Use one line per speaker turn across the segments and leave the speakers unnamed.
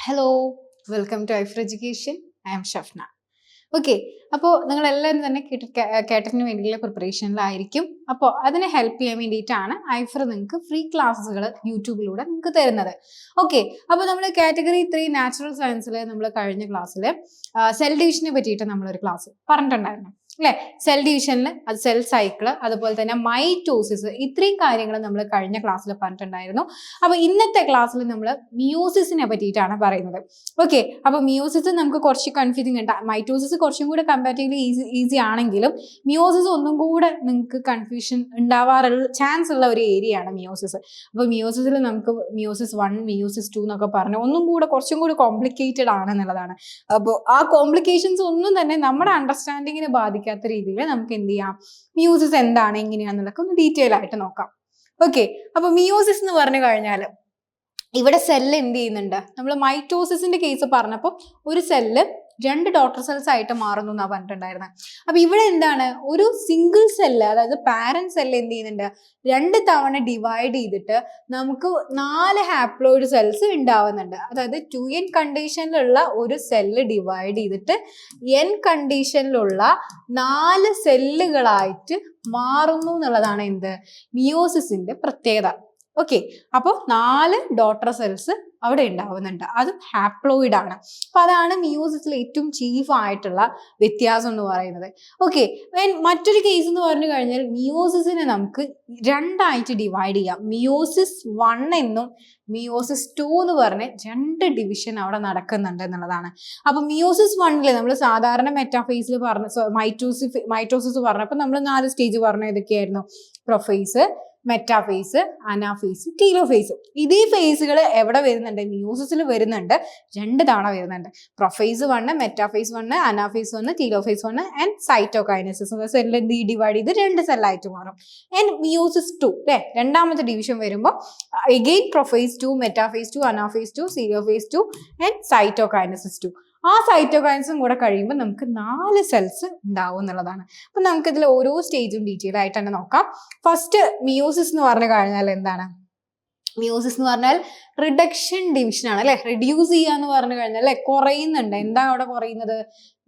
Hello welcome to Aifer education I am Shafna okay അപ്പോൾ നിങ്ങൾ എല്ലാവരും തന്നെ കേട്ട കേട്ടറിന് വേണ്ടിയുള്ള പ്രിപ്പറേഷനിലായിരിക്കും അപ്പോൾ അതിനെ ഹെൽപ്പ് ചെയ്യാൻ വേണ്ടിയിട്ടാണ് ഐഫർ നിങ്ങൾക്ക് ഫ്രീ ക്ലാസ്സുകൾ യൂട്യൂബിലൂടെ നിങ്ങൾക്ക് തരുന്നത്. ഓക്കെ അപ്പോൾ നമ്മൾ കാറ്റഗറി ത്രീ നാച്ചുറൽ സയൻസിൽ നമ്മൾ കഴിഞ്ഞ ക്ലാസ്സിൽ സെൽ ഡിവിഷനെ പറ്റിയിട്ട് നമ്മളൊരു ക്ലാസ് പറഞ്ഞിട്ടുണ്ടായിരുന്നു. അല്ലേ? സെൽ ഡിവിഷനിൽ അത് സെൽ സൈക്കിൾ അതുപോലെ തന്നെ മൈറ്റോസിസ് ഇത്രയും കാര്യങ്ങൾ നമ്മൾ കഴിഞ്ഞ ക്ലാസ്സിൽ പറഞ്ഞിട്ടുണ്ടായിരുന്നു. അപ്പൊ ഇന്നത്തെ ക്ലാസ്സിൽ നമ്മൾ മിയോസിസിനെ പറ്റിയിട്ടാണ് പറയുന്നത്. ഓക്കെ അപ്പൊ മിയോസിസ് നമുക്ക് കുറച്ച് കൺഫ്യൂസിങ് ഉണ്ട്. മൈറ്റോസിസ് കുറച്ചും കൂടെ കമ്പാരിറ്റീവ്ലി ഈസി ഈസി ആണെങ്കിലും മിയോസിസ് ഒന്നും കൂടെ നിങ്ങൾക്ക് കൺഫ്യൂഷൻ ഉണ്ടാവാറുള്ള ചാൻസ് ഉള്ള ഒരു ഏരിയ ആണ് മിയോസിസ് അപ്പൊ മിയോസിസിൽ നമുക്ക് മിയോസിസ് വൺ മിയോസിസ് ടു എന്നൊക്കെ പറഞ്ഞ് ഒന്നും കൂടെ കുറച്ചും കൂടി കോംപ്ലിക്കേറ്റഡ് ആണ് എന്നുള്ളതാണ്. അപ്പോൾ ആ കോംപ്ലിക്കേഷൻസ് ഒന്നും തന്നെ നമ്മുടെ അണ്ടർസ്റ്റാൻഡിങ്ങിനെ ബാധിക്കാത്ത രീതിയിൽ നമുക്ക് എന്ത് ചെയ്യാം? മിയോസിസ് എന്താണ്? എങ്ങനെയാണെന്നുള്ളതൊക്കെ ഒന്ന് ഡീറ്റെയിൽ ആയിട്ട് നോക്കാം. ഓക്കെ അപ്പൊ മിയോസിസ് എന്ന് പറഞ്ഞു കഴിഞ്ഞാൽ ഇവിടെ സെല്ല് എന്ത് ചെയ്യുന്നുണ്ട്? നമ്മൾ മൈറ്റോസിസിന്റെ കേസ് പറഞ്ഞപ്പോൾ ഒരു സെല്ല് രണ്ട് ഡോട്ടർ സെൽസ് ആയിട്ട് മാറുന്നു എന്നാണ് പറഞ്ഞിട്ടുണ്ടായിരുന്നത് അപ്പൊ ഇവിടെ എന്താണ്? ഒരു സിംഗിൾ സെല്ല് അതായത് പാരന്റ് സെല്ല് എന്ത് ചെയ്യുന്നുണ്ട്? രണ്ട് തവണ ഡിവൈഡ് ചെയ്തിട്ട് നമുക്ക് നാല് ഹാപ്ലോയിഡ് സെൽസ് ഉണ്ടാവുന്നുണ്ട്. അതായത് ടു എൻ കണ്ടീഷനിലുള്ള ഒരു സെല്ല് ഡിവൈഡ് ചെയ്തിട്ട് എൻ കണ്ടീഷനിലുള്ള നാല് സെല്ലുകളായിട്ട് മാറുന്നു എന്നുള്ളതാണ് എന്ത്? മിയോസിസിന്റെ പ്രത്യേകത. ഓക്കെ അപ്പോൾ നാല് ഡോട്ടർ സെൽസ് അവിടെ ഉണ്ടാവുന്നുണ്ട്. അതും ഹാപ്ലോയിഡ് ആണ്. അപ്പൊ അതാണ് മിയോസിസിൽ ഏറ്റവും ചീഫ് ആയിട്ടുള്ള വ്യത്യാസം എന്ന് പറയുന്നത്. ഓക്കെ മറ്റൊരു കേസ് എന്ന് പറഞ്ഞു കഴിഞ്ഞാൽ മിയോസിസിനെ നമുക്ക് രണ്ടായിട്ട് ഡിവൈഡ് ചെയ്യാം. മിയോസിസ് വൺ എന്നും മിയോസിസ് ടു എന്ന് പറഞ്ഞ് രണ്ട് ഡിവിഷൻ അവിടെ നടക്കുന്നുണ്ട് എന്നുള്ളതാണ്. അപ്പൊ മിയോസിസ് വണ്ണിൽ നമ്മൾ സാധാരണ മെറ്റാഫേസിൽ പറഞ്ഞ മൈറ്റോസിസ് മൈറ്റോസിസ് പറഞ്ഞപ്പോൾ നമ്മൾ നാല് സ്റ്റേജ് പറഞ്ഞ ഇതൊക്കെയായിരുന്നു. പ്രൊഫേസ് മെറ്റാഫേസ് അനാഫേസ് ടീലോഫേസ് ഇതേ ഫേസുകൾ എവിടെ വരുന്നുണ്ട്? മ്യൂസസിൽ വരുന്നുണ്ട്. രണ്ട് തവണ വരുന്നുണ്ട്. Prophase one metaphase one anaphase one telophase one and cytokinesis സെല്ലിൽ ഡി ഡിവൈഡ് ചെയ്ത് രണ്ട് സെല്ലായിട്ട് മാറും. ആൻഡ് മ്യൂസിസ് ടു അല്ലേ രണ്ടാമത്തെ ഡിവിഷൻ വരുമ്പോൾ again prophase two metaphase two anaphase two telophase two and cytokinesis two ആ സൈറ്റോകൈൻസും കൂടെ കഴിയുമ്പോൾ നമുക്ക് നാല് സെൽസ് ഉണ്ടാവും എന്നുള്ളതാണ്. അപ്പം നമുക്കിതിൽ ഓരോ സ്റ്റേജും ഡീറ്റെയിൽ ആയിട്ട് തന്നെ നോക്കാം. ഫസ്റ്റ് മിയോസിസ് എന്ന് പറഞ്ഞു കഴിഞ്ഞാൽ എന്താണ്? മിയോസിസ് എന്ന് പറഞ്ഞാൽ റിഡക്ഷൻ ഡിവിഷൻ ആണ് അല്ലെ? റിഡ്യൂസ് ചെയ്യുക എന്ന് പറഞ്ഞു കഴിഞ്ഞാൽ അല്ലെ? കുറയുന്നുണ്ട്. എന്താ അവിടെ കുറയുന്നത്?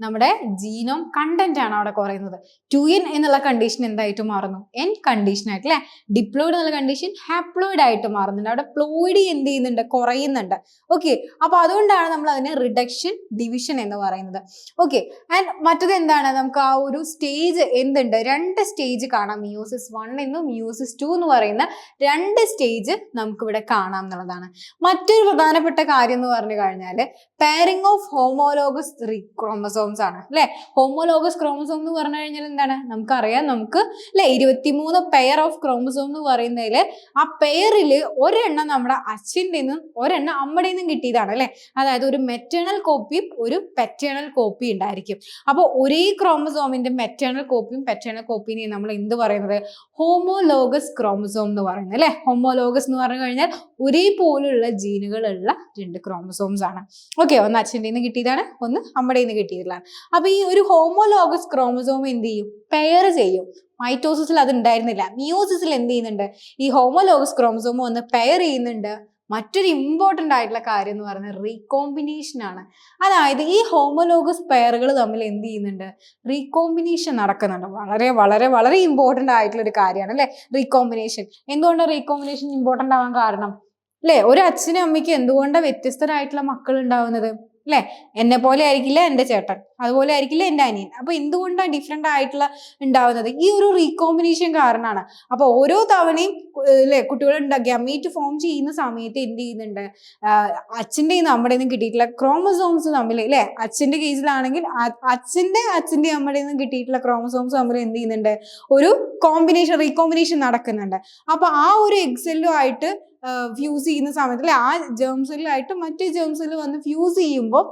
നമ്മുടെ ജീനോം കണ്ടന്റ് ആണ് അവിടെ കുറയുന്നത്. ടു എൻ എന്നുള്ള കണ്ടീഷൻ എന്തായിട്ട് മാറുന്നു? എൻ കണ്ടീഷൻ ആയിട്ട് അല്ലെ? ഡിപ്ലോയിഡ് എന്നുള്ള കണ്ടീഷൻ ഹാപ്ലോയിഡ് ആയിട്ട് മാറുന്നുണ്ട്. അവിടെ പ്ലോയിഡ് എന്ത് ചെയ്യുന്നുണ്ട്? കുറയുന്നുണ്ട്. ഓക്കെ അപ്പൊ അതുകൊണ്ടാണ് നമ്മൾ അതിനെ റിഡക്ഷൻ ഡിവിഷൻ എന്ന് പറയുന്നത്. ഓക്കെ ആൻഡ് മറ്റത് എന്താണ്? നമുക്ക് ആ ഒരു സ്റ്റേജ് എന്തുണ്ട്? രണ്ട് സ്റ്റേജ് കാണാം. മിയോസിസ് വൺ എന്നും മിയോസിസ് ടു എന്ന് പറയുന്ന രണ്ട് സ്റ്റേജ് നമുക്കിവിടെ കാണാം എന്നുള്ളതാണ്. മറ്റൊരു പ്രധാനപ്പെട്ട കാര്യം എന്ന് പറഞ്ഞു കഴിഞ്ഞാൽ പാരിങ് ഓഫ് ഹോമോലോഗസ് ക്രോമസോംസ് ആണ് അല്ലെ? ഹോമോലോഗസ് ക്രോമസോം എന്ന് പറഞ്ഞു കഴിഞ്ഞാൽ എന്താണ്? നമുക്കറിയാം നമുക്ക് അല്ലെ? ഇരുപത്തിമൂന്ന് പെയർ ഓഫ് ക്രോമസോം എന്ന് പറയുന്നതിൽ ആ പെയറിൽ ഒരെണ്ണം നമ്മുടെ അച്ഛന്റെ നിന്നും ഒരെണ്ണം അമ്മയുടെ നിന്നും കിട്ടിയതാണ് അല്ലെ? അതായത് ഒരു മെറ്റേണൽ കോപ്പിയും ഒരു പെറ്റേണൽ കോപ്പി ഉണ്ടായിരിക്കും. അപ്പോൾ ഒരേ ക്രോമസോമിന്റെ മെറ്റേണൽ കോപ്പിയും പെറ്റേണൽ കോപ്പിനെയും നമ്മൾ എന്ത് പറയുന്നത്? ഹോമോലോഗസ് ക്രോമസോം എന്ന് പറയുന്നത് അല്ലെ? ഹോമോലോഗസ് എന്ന് പറഞ്ഞു കഴിഞ്ഞാൽ ഒരേപോലുള്ള ജീനുകളുള്ള രണ്ട് ക്രോമസോംസ് ആണ്. ഓക്കെ ഒന്ന് അച്ഛന്റെ നിന്ന് കിട്ടിയതാണ് ഒന്ന് അമ്മയുടെ നിന്ന് കിട്ടിയതാണ് അപ്പൊ ഈ ഒരു ഹോമോലോഗസ് ക്രോമസോം എന്ത് ചെയ്യും? പെയർ ചെയ്യും. മൈറ്റോസിസിൽ അത് ഉണ്ടായിരുന്നില്ല. മിയോസിസിൽ എന്ത് ചെയ്യുന്നുണ്ട്? ഈ ഹോമോലോഗസ് ക്രോമസോം ഒന്ന് പെയർ ചെയ്യുന്നുണ്ട്. മറ്റൊരു ഇമ്പോർട്ടന്റ് ആയിട്ടുള്ള കാര്യം എന്ന് പറയുന്നത് റീകോമ്പിനേഷൻ ആണ്. അതായത് ഈ ഹോമോലോഗസ് പെയറുകൾ തമ്മിൽ എന്ത് ചെയ്യുന്നുണ്ട്? റീകോമ്പിനേഷൻ നടക്കുന്നുണ്ട്. വളരെ വളരെ വളരെ ഇമ്പോർട്ടന്റ് ആയിട്ടുള്ള ഒരു കാര്യമാണ് അല്ലേ? റീകോമ്പിനേഷൻ എന്തുകൊണ്ടാണ് റീകോമ്പിനേഷൻ ഇമ്പോർട്ടന്റ് ആവാൻ കാരണം? അല്ലേ? ഒരു അച്ഛനും അമ്മയ്ക്കും എന്തുകൊണ്ടാണ് വ്യത്യസ്തരായിട്ടുള്ള മക്കൾ ഉണ്ടാവുന്നത്? അല്ലെ എന്നെ പോലെ ആയിരിക്കില്ല എന്റെ ചേട്ടൻ. അതുപോലെ ആയിരിക്കില്ല എന്റെ അനിയൻ. അപ്പോൾ എന്തുകൊണ്ടാണ് ഡിഫറെന്റ് ആയിട്ടുള്ള ഉണ്ടാവുന്നത്? ഈ ഒരു റീകോമ്പിനേഷൻ കാരണമാണ് അപ്പോൾ ഓരോ തവണയും അല്ലെ കുട്ടികൾ ഗമീറ്റ് ഫോം ചെയ്യുന്ന സമയത്ത് എന്ത് ചെയ്യുന്നുണ്ട്? അച്ഛന്റെ നമ്മുടെ കിട്ടിയിട്ടുള്ള ക്രോമസോംസ് തമ്മിൽ അല്ലെ അച്ഛന്റെ കേസിലാണെങ്കിൽ അച്ഛന്റെ അച്ഛന്റെ നമ്മുടെ നിന്നും കിട്ടിയിട്ടുള്ള ക്രോമസോംസ് തമ്മിൽ എന്ത് ചെയ്യുന്നുണ്ട്? ഒരു കോമ്പിനേഷൻ റീകോമ്പിനേഷൻ നടക്കുന്നുണ്ട്. അപ്പോൾ ആ ഒരു എക്സെല്ലും ആയിട്ട് ഫ്യൂസ് ചെയ്യുന്ന സമയത്ത് അല്ലെ? ആ ജേംസിലായിട്ട് മറ്റേ ജേംസിൽ വന്ന് ഫ്യൂസ് ചെയ്യുമ്പോൾ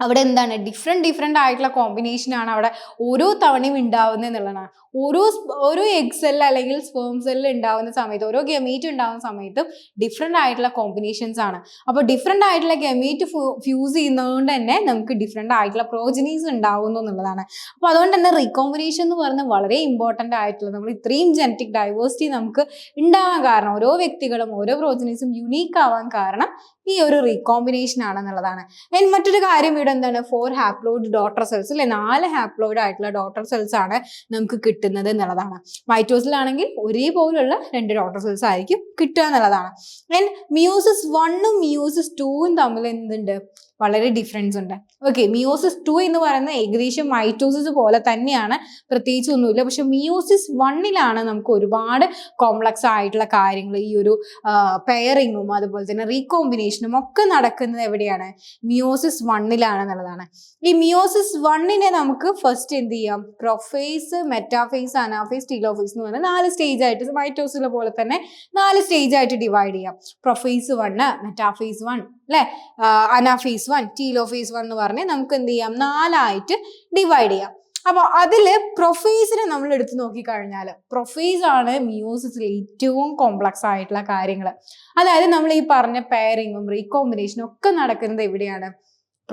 അവിടെ എന്താണ്? ഡിഫറെന്റ് ഡിഫറെന്റ് ആയിട്ടുള്ള കോമ്പിനേഷനാണ് അവിടെ ഓരോ തവണയും ഉണ്ടാവുന്നത് എന്നുള്ളതാണ്. ഓരോ ഓരോ എഗ് അല്ലെങ്കിൽ സ്പേം സെല്ല് ഉണ്ടാവുന്ന സമയത്ത് ഓരോ ഗമീറ്റ് ഉണ്ടാവുന്ന സമയത്തും ഡിഫറെന്റ് ആയിട്ടുള്ള കോമ്പിനേഷൻസ് ആണ്. അപ്പോൾ ഡിഫറെന്റ് ആയിട്ടുള്ള ഗമീറ്റ് ഫ്യൂസ് ചെയ്യുന്നതുകൊണ്ട് തന്നെ നമുക്ക് ഡിഫറെന്റ് ആയിട്ടുള്ള പ്രോജനീസ് ഉണ്ടാവുന്നു എന്നുള്ളതാണ്. അപ്പോൾ അതുകൊണ്ട് തന്നെ റീകോമ്പിനേഷൻ എന്ന് പറയുന്നത് വളരെ ഇമ്പോർട്ടന്റ് ആയിട്ടുള്ള നമ്മൾ ഇത്രയും ജനറ്റിക് ഡൈവേഴ്സിറ്റി നമുക്ക് ഉണ്ടാവാൻ കാരണം ഓരോ വ്യക്തികളും ഓരോ പ്രോജനീസും യുണീക്ക് ആവാൻ കാരണം ഈ ഒരു റീകോമ്പിനേഷൻ ആണെന്നുള്ളതാണ്. അതിന് മറ്റൊരു കാര്യം ഇവിടെ എന്താണ്? ഫോർ ഹാപ്ലോയിഡ് ഡോട്ടർ സെൽസ് അല്ലെ നാല് ഹാപ്ലോയിഡ് ആയിട്ടുള്ള ഡോട്ടർ സെൽസ് ആണ് നമുക്ക് കിട്ടുന്നത്. എന്നുള്ളതാണ്. മൈറ്റോസിലാണെങ്കിൽ ഒരേപോലുള്ള രണ്ട് ഡോട്ടർ സെൽസ് ആയിരിക്കും കിട്ടുക എന്നുള്ളതാണ്. ആൻഡ് മിയോസിസ് വണ്ണും മിയോസിസ് ടൂവും തമ്മിൽ എന്തുണ്ട്? വളരെ ഡിഫറൻസ് ഉണ്ട്. ഓക്കെ മിയോസിസ് ടു എന്ന് പറയുന്നത് ഏകദേശം മൈറ്റോസിസ് പോലെ തന്നെയാണ്. പ്രത്യേകിച്ച് ഒന്നുമില്ല. പക്ഷെ മിയോസിസ് വണ്ണിലാണ് നമുക്ക് ഒരുപാട് കോംപ്ലക്സ് ആയിട്ടുള്ള കാര്യങ്ങൾ. ഈ ഒരു പെയറിങ്ങും അതുപോലെ തന്നെ റീകോമ്പിനേഷനും ഒക്കെ നടക്കുന്നത് എവിടെയാണ്? മിയോസിസ് വണ്ണിലാണെന്നുള്ളതാണ് ഈ മിയോസിസ് വണ്ണിനെ നമുക്ക് ഫസ്റ്റ് എന്ത് ചെയ്യാം? പ്രൊഫേസ് മെറ്റാഫേസ് അനാഫേസ് ടീലോഫേസ് എന്ന് പറഞ്ഞാൽ നാല് സ്റ്റേജ് ആയിട്ട് മൈറ്റോസിലെ പോലെ തന്നെ നാല് സ്റ്റേജ് ആയിട്ട് ഡിവൈഡ് ചെയ്യാം. പ്രൊഫേസ് വണ്ണ് മെറ്റാഫേസ് വൺ അല്ലെ? അനാഫേസ് വൺ ടീലോഫേസ് വൺ എന്ന് പറഞ്ഞ് നമുക്ക് എന്ത് ചെയ്യാം? നാലായിട്ട് ഡിവൈഡ് ചെയ്യാം. അപ്പോൾ അതിൽ പ്രൊഫേസിനെ നമ്മൾ എടുത്തു നോക്കിക്കഴിഞ്ഞാൽ പ്രൊഫേസ് ആണ് മ്യൂസിസിൽ ഏറ്റവും കോംപ്ലക്സ് ആയിട്ടുള്ള കാര്യങ്ങൾ അതായത് നമ്മൾ ഈ പറഞ്ഞ പെയറിങ്ങും റീകോമ്പിനേഷനും ഒക്കെ നടക്കുന്നത് എവിടെയാണ്?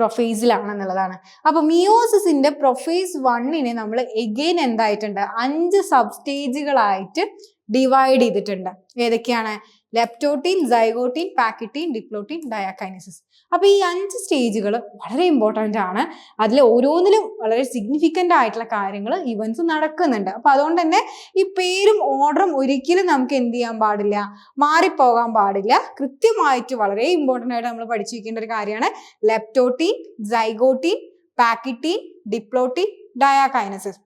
പ്രൊഫേസിലാണെന്നുള്ളതാണ് അപ്പോൾ മിയോസിസിന്റെ പ്രൊഫേസ് വണ്ണിനെ നമ്മൾ എഗെയിൻ എന്തായിട്ടുണ്ട്? അഞ്ച് സബ് സ്റ്റേജുകളായിട്ട് ഡിവൈഡ് ചെയ്തിട്ടുണ്ട്. ഏതൊക്കെയാണ്? ലെപ്റ്റോട്ടീൻ സൈഗോട്ടീൻ പാക്കറ്റീൻ ഡിപ്ലോട്ടീൻ ഡയാക്കൈനസിസ് അപ്പൊ ഈ അഞ്ച് സ്റ്റേജുകൾ വളരെ ഇമ്പോർട്ടന്റ് ആണ്. അതിൽ ഓരോന്നിലും വളരെ സിഗ്നിഫിക്കന്റ് ആയിട്ടുള്ള കാര്യങ്ങൾ ഇവൻസ് നടക്കുന്നുണ്ട്. അപ്പൊ അതുകൊണ്ട് തന്നെ ഈ പേരും ഓർഡറും ഒരിക്കലും നമുക്ക് എന്ത് ചെയ്യാൻ പാടില്ല മാറിപ്പോകാൻ പാടില്ല. കൃത്യമായിട്ട് വളരെ ഇമ്പോർട്ടന്റ് ആയിട്ട് നമ്മൾ പഠിച്ചു വെക്കേണ്ട ഒരു കാര്യമാണ് leptotene zygotene pachytene diplotene diakinesis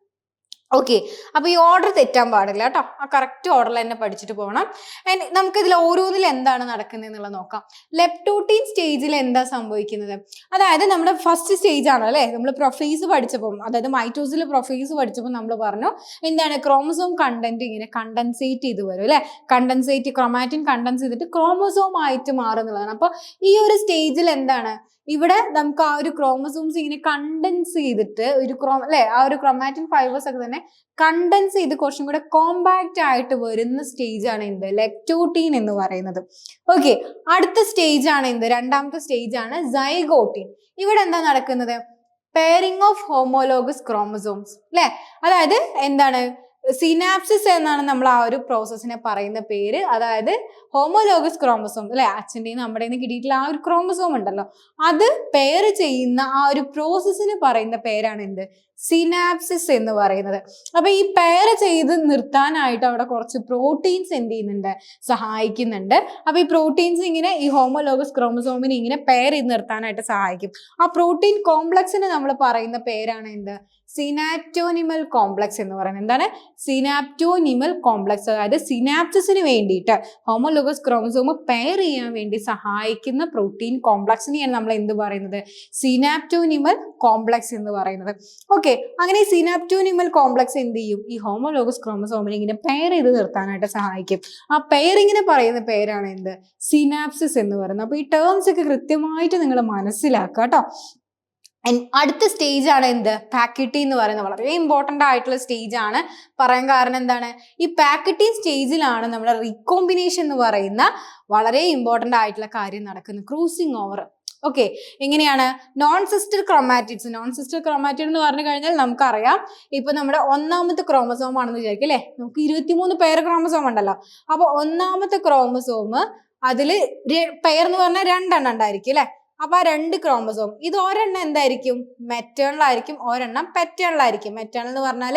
okay അപ്പൊ ഈ ഓർഡർ തെറ്റാൻ പാടില്ല കേട്ടോ. ആ കറക്റ്റ് ഓർഡർ തന്നെ പഠിച്ചിട്ട് പോകണം. ആൻഡ് നമുക്ക് ഇതിൽ ഓരോന്നിൽ എന്താണ് നടക്കുന്നത് എന്നുള്ളത് നോക്കാം. ലെപ്റ്റോട്ടീൻ സ്റ്റേജിൽ എന്താ സംഭവിക്കുന്നത്? അതായത് നമ്മുടെ ഫസ്റ്റ് സ്റ്റേജ് ആണ് അല്ലേ? നമ്മൾ പ്രൊഫേസ് പഠിച്ചപ്പോൾ അതായത് മൈറ്റോസിൽ പ്രൊഫേസ് പഠിച്ചപ്പോൾ നമ്മൾ പറഞ്ഞു എന്താണ് ക്രോമസോം കണ്ടന്റ് ഇങ്ങനെ കണ്ടൻസേറ്റ് ചെയ്ത് വരും അല്ലെ? കണ്ടൻസേറ്റ് ക്രൊമാറ്റിൻ കണ്ടൻസ് ചെയ്തിട്ട് ക്രോമസോം ആയിട്ട് മാറുന്നുള്ളതാണ് അപ്പോൾ ഈ ഒരു സ്റ്റേജിൽ എന്താണ്? ഇവിടെ നമുക്ക് ആ ഒരു ക്രോമസോംസ് ഇങ്ങനെ കണ്ടൻസ് ചെയ്തിട്ട് ഒരു ക്രോ അല്ലെ? ആ ഒരു ക്രൊമാറ്റിൻ ഫൈബേഴ്സ് ഒക്കെ തന്നെ കണ്ടൻസ് ചെയ്ത് കുറച്ചും കൂടെ കോമ്പാക്റ്റ് ആയിട്ട് വരുന്ന സ്റ്റേജ് ആണ് എന്ത്? ലെക്ടോട്ടീൻ എന്ന് പറയുന്നത്. ഓക്കെ അടുത്ത സ്റ്റേജ് ആണ് എന്ത്? രണ്ടാമത്തെ സ്റ്റേജ് ആണ് സൈഗോട്ടീൻ ഇവിടെ എന്താ നടക്കുന്നത്? പെയറിംഗ് ഓഫ് ഹോമോലോഗസ് ക്രോമസോംസ് അല്ലെ അതായത് എന്താണ്? സിനാപ്സിസ് എന്നാണ് നമ്മൾ ആ ഒരു പ്രോസസ്സിനെ പറയുന്ന പേര്. അതായത് ഹോമോലോഗസ് ക്രോമസോം അല്ലെ അച്ഛന്റെയും നമ്മുടെ കിട്ടിയിട്ടുള്ള ആ ഒരു ക്രോമസോം ഉണ്ടല്ലോ. അത് പെയർ ചെയ്യുന്ന ആ ഒരു പ്രോസസ്സിന് പറയുന്ന പേരാണ് എന്ത്? സിനാപ്സിസ് എന്ന് പറയുന്നത്. അപ്പൊ ഈ പെയർ ചെയ്ത് നിർത്താനായിട്ട് അവിടെ കുറച്ച് പ്രോട്ടീൻസ് എന്ത് ചെയ്യുന്നുണ്ട്? സഹായിക്കുന്നുണ്ട്. അപ്പൊ ഈ പ്രോട്ടീൻസ് ഇങ്ങനെ ഈ ഹോമോലോഗസ് ക്രോമസോമിനെ ഇങ്ങനെ പെയർ ചെയ്ത് നിർത്താനായിട്ട് സഹായിക്കും. ആ പ്രോട്ടീൻ കോംപ്ലക്സിന് നമ്മൾ പറയുന്ന പേരാണ് എന്ത്? സിനാപ്റ്റോനിമൽ കോംപ്ലക്സ് എന്ന് പറയുന്നത്. എന്താണ്? സിനാപ്റ്റോനിമൽ കോംപ്ലക്സ് അതായത് സിനാപ്റ്റിസിന് വേണ്ടിയിട്ട് ഹോമോലോഗസ് ക്രോമസോം പെയർ ചെയ്യാൻ വേണ്ടി സഹായിക്കുന്ന പ്രോട്ടീൻ കോംപ്ലക്സിനെയാണ് നമ്മൾ എന്ത് പറയുന്നത്? സിനാപ്റ്റോനിമൽ കോംപ്ലക്സ് എന്ന് പറയുന്നത്. ഓക്കെ അങ്ങനെ സിനാപ്റ്റോനിമൽ കോംപ്ലക്സ് എന്ത് ചെയ്യും? ഈ ഹോമോലോഗസ് ക്രോമസോമിനെ ഇങ്ങനെ പെയർ ചെയ്ത് നിർത്താനായിട്ട് സഹായിക്കും. ആ പെയറിങ്ങിനെ പറയുന്ന പേരാണ് എന്ത്? സിനാപ്സിസ് എന്ന് പറയുന്നത്. അപ്പൊ ഈ ടേംസ് ഒക്കെ കൃത്യമായിട്ട് നിങ്ങൾ മനസ്സിലാക്കുക കേട്ടോ. അടുത്ത സ്റ്റേജ് ആണ് എന്ത്? പാക്കറ്റി എന്ന് പറയുന്നത്. വളരെ ഇമ്പോർട്ടന്റ് ആയിട്ടുള്ള സ്റ്റേജ് ആണ്. പറയാൻ കാരണം എന്താണ്? ഈ പാക്കറ്റി സ്റ്റേജിലാണ് നമ്മുടെ റീകോമ്പിനേഷൻ എന്ന് പറയുന്ന വളരെ ഇമ്പോർട്ടന്റ് ആയിട്ടുള്ള കാര്യം നടക്കുന്നത്. ക്രൂസിങ് ഓവർ ഓക്കെ എങ്ങനെയാണ്? Non sister chromatids non sister chromatid എന്ന് പറഞ്ഞു കഴിഞ്ഞാൽ നമുക്കറിയാം ഇപ്പൊ നമ്മുടെ ഒന്നാമത്തെ ക്രോമസോം ആണെന്ന് വിചാരിക്കും അല്ലെ? നമുക്ക് ഇരുപത്തിമൂന്ന് പേർ ക്രോമസോം ഉണ്ടല്ലോ. അപ്പൊ ഒന്നാമത്തെ ക്രോമസോം അതിൽ പെയർ എന്ന് പറഞ്ഞാൽ രണ്ടെണ്ണം ഉണ്ടായിരിക്കും അല്ലെ? അപ്പൊ ആ രണ്ട് ക്രോമസോം ഇത് ഒരെണ്ണം എന്തായിരിക്കും? മെറ്റേണൽ ആയിരിക്കും. ഒരെണ്ണം പെറ്റേണൽ ആയിരിക്കും. മെറ്റേണൽ എന്ന് പറഞ്ഞാൽ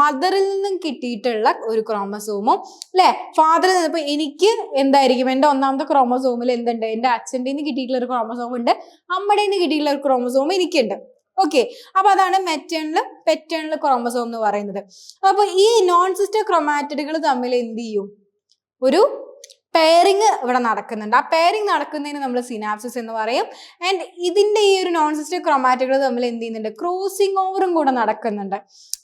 മദറിൽ നിന്നും കിട്ടിയിട്ടുള്ള ഒരു ക്രോമസോമും അല്ലെ? ഫാദറിൽ നിന്ന് ഇപ്പൊ എനിക്ക് എന്തായിരിക്കും? എന്റെ ഒന്നാമത്തെ ക്രോമസോമിൽ എന്തുണ്ട്? എന്റെ അച്ഛന്റെ നിന്ന് കിട്ടിയിട്ടുള്ള ഒരു ക്രോമസോം ഉണ്ട്. അമ്മയുടെ നിന്ന് കിട്ടിയിട്ടുള്ള ഒരു ക്രോമസോം എനിക്കുണ്ട്. ഓക്കെ അപ്പൊ അതാണ് മെറ്റേണൽ പെറ്റേണൽ ക്രോമസോം എന്ന് പറയുന്നത്. അപ്പൊ ഈ നോൺ സിസ്റ്റർ ക്രൊമാറ്റിഡുകൾ തമ്മിൽ എന്ത് ചെയ്യും? ഒരു പെയറിങ് ഇവിടെ നടക്കുന്നുണ്ട്. ആ പെയറിങ് നടക്കുന്നതിന് നമ്മൾ സിനാപ്സിസ് എന്ന് പറയും. ആൻഡ് ഇതിന്റെ ഈ ഒരു നോൺ സിസ്റ്റർ ക്രൊമാറ്റുകൾ തമ്മിൽ എന്ത് ചെയ്യുന്നുണ്ട്? ക്രോസിങ് ഓവറും കൂടെ നടക്കുന്നുണ്ട്.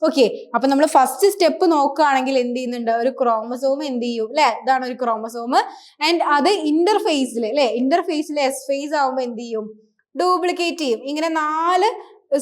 ഓക്കെ അപ്പൊ നമ്മൾ ഫസ്റ്റ് സ്റ്റെപ്പ് നോക്കുകയാണെങ്കിൽ എന്ത് ചെയ്യുന്നുണ്ട്? ഒരു ക്രോമസോം എന്ത് ചെയ്യും? അല്ലെ ഇതാണ് ഒരു ക്രോമസോം ആൻഡ് അത് ഇന്റർഫേസിൽ അല്ലെ ഇന്റർഫേസിൽ എസ് ഫേസ് ആവുമ്പോൾ എന്ത് ചെയ്യും? ഡ്യൂപ്ലിക്കേറ്റ് ചെയ്യും. ഇങ്ങനെ നാല്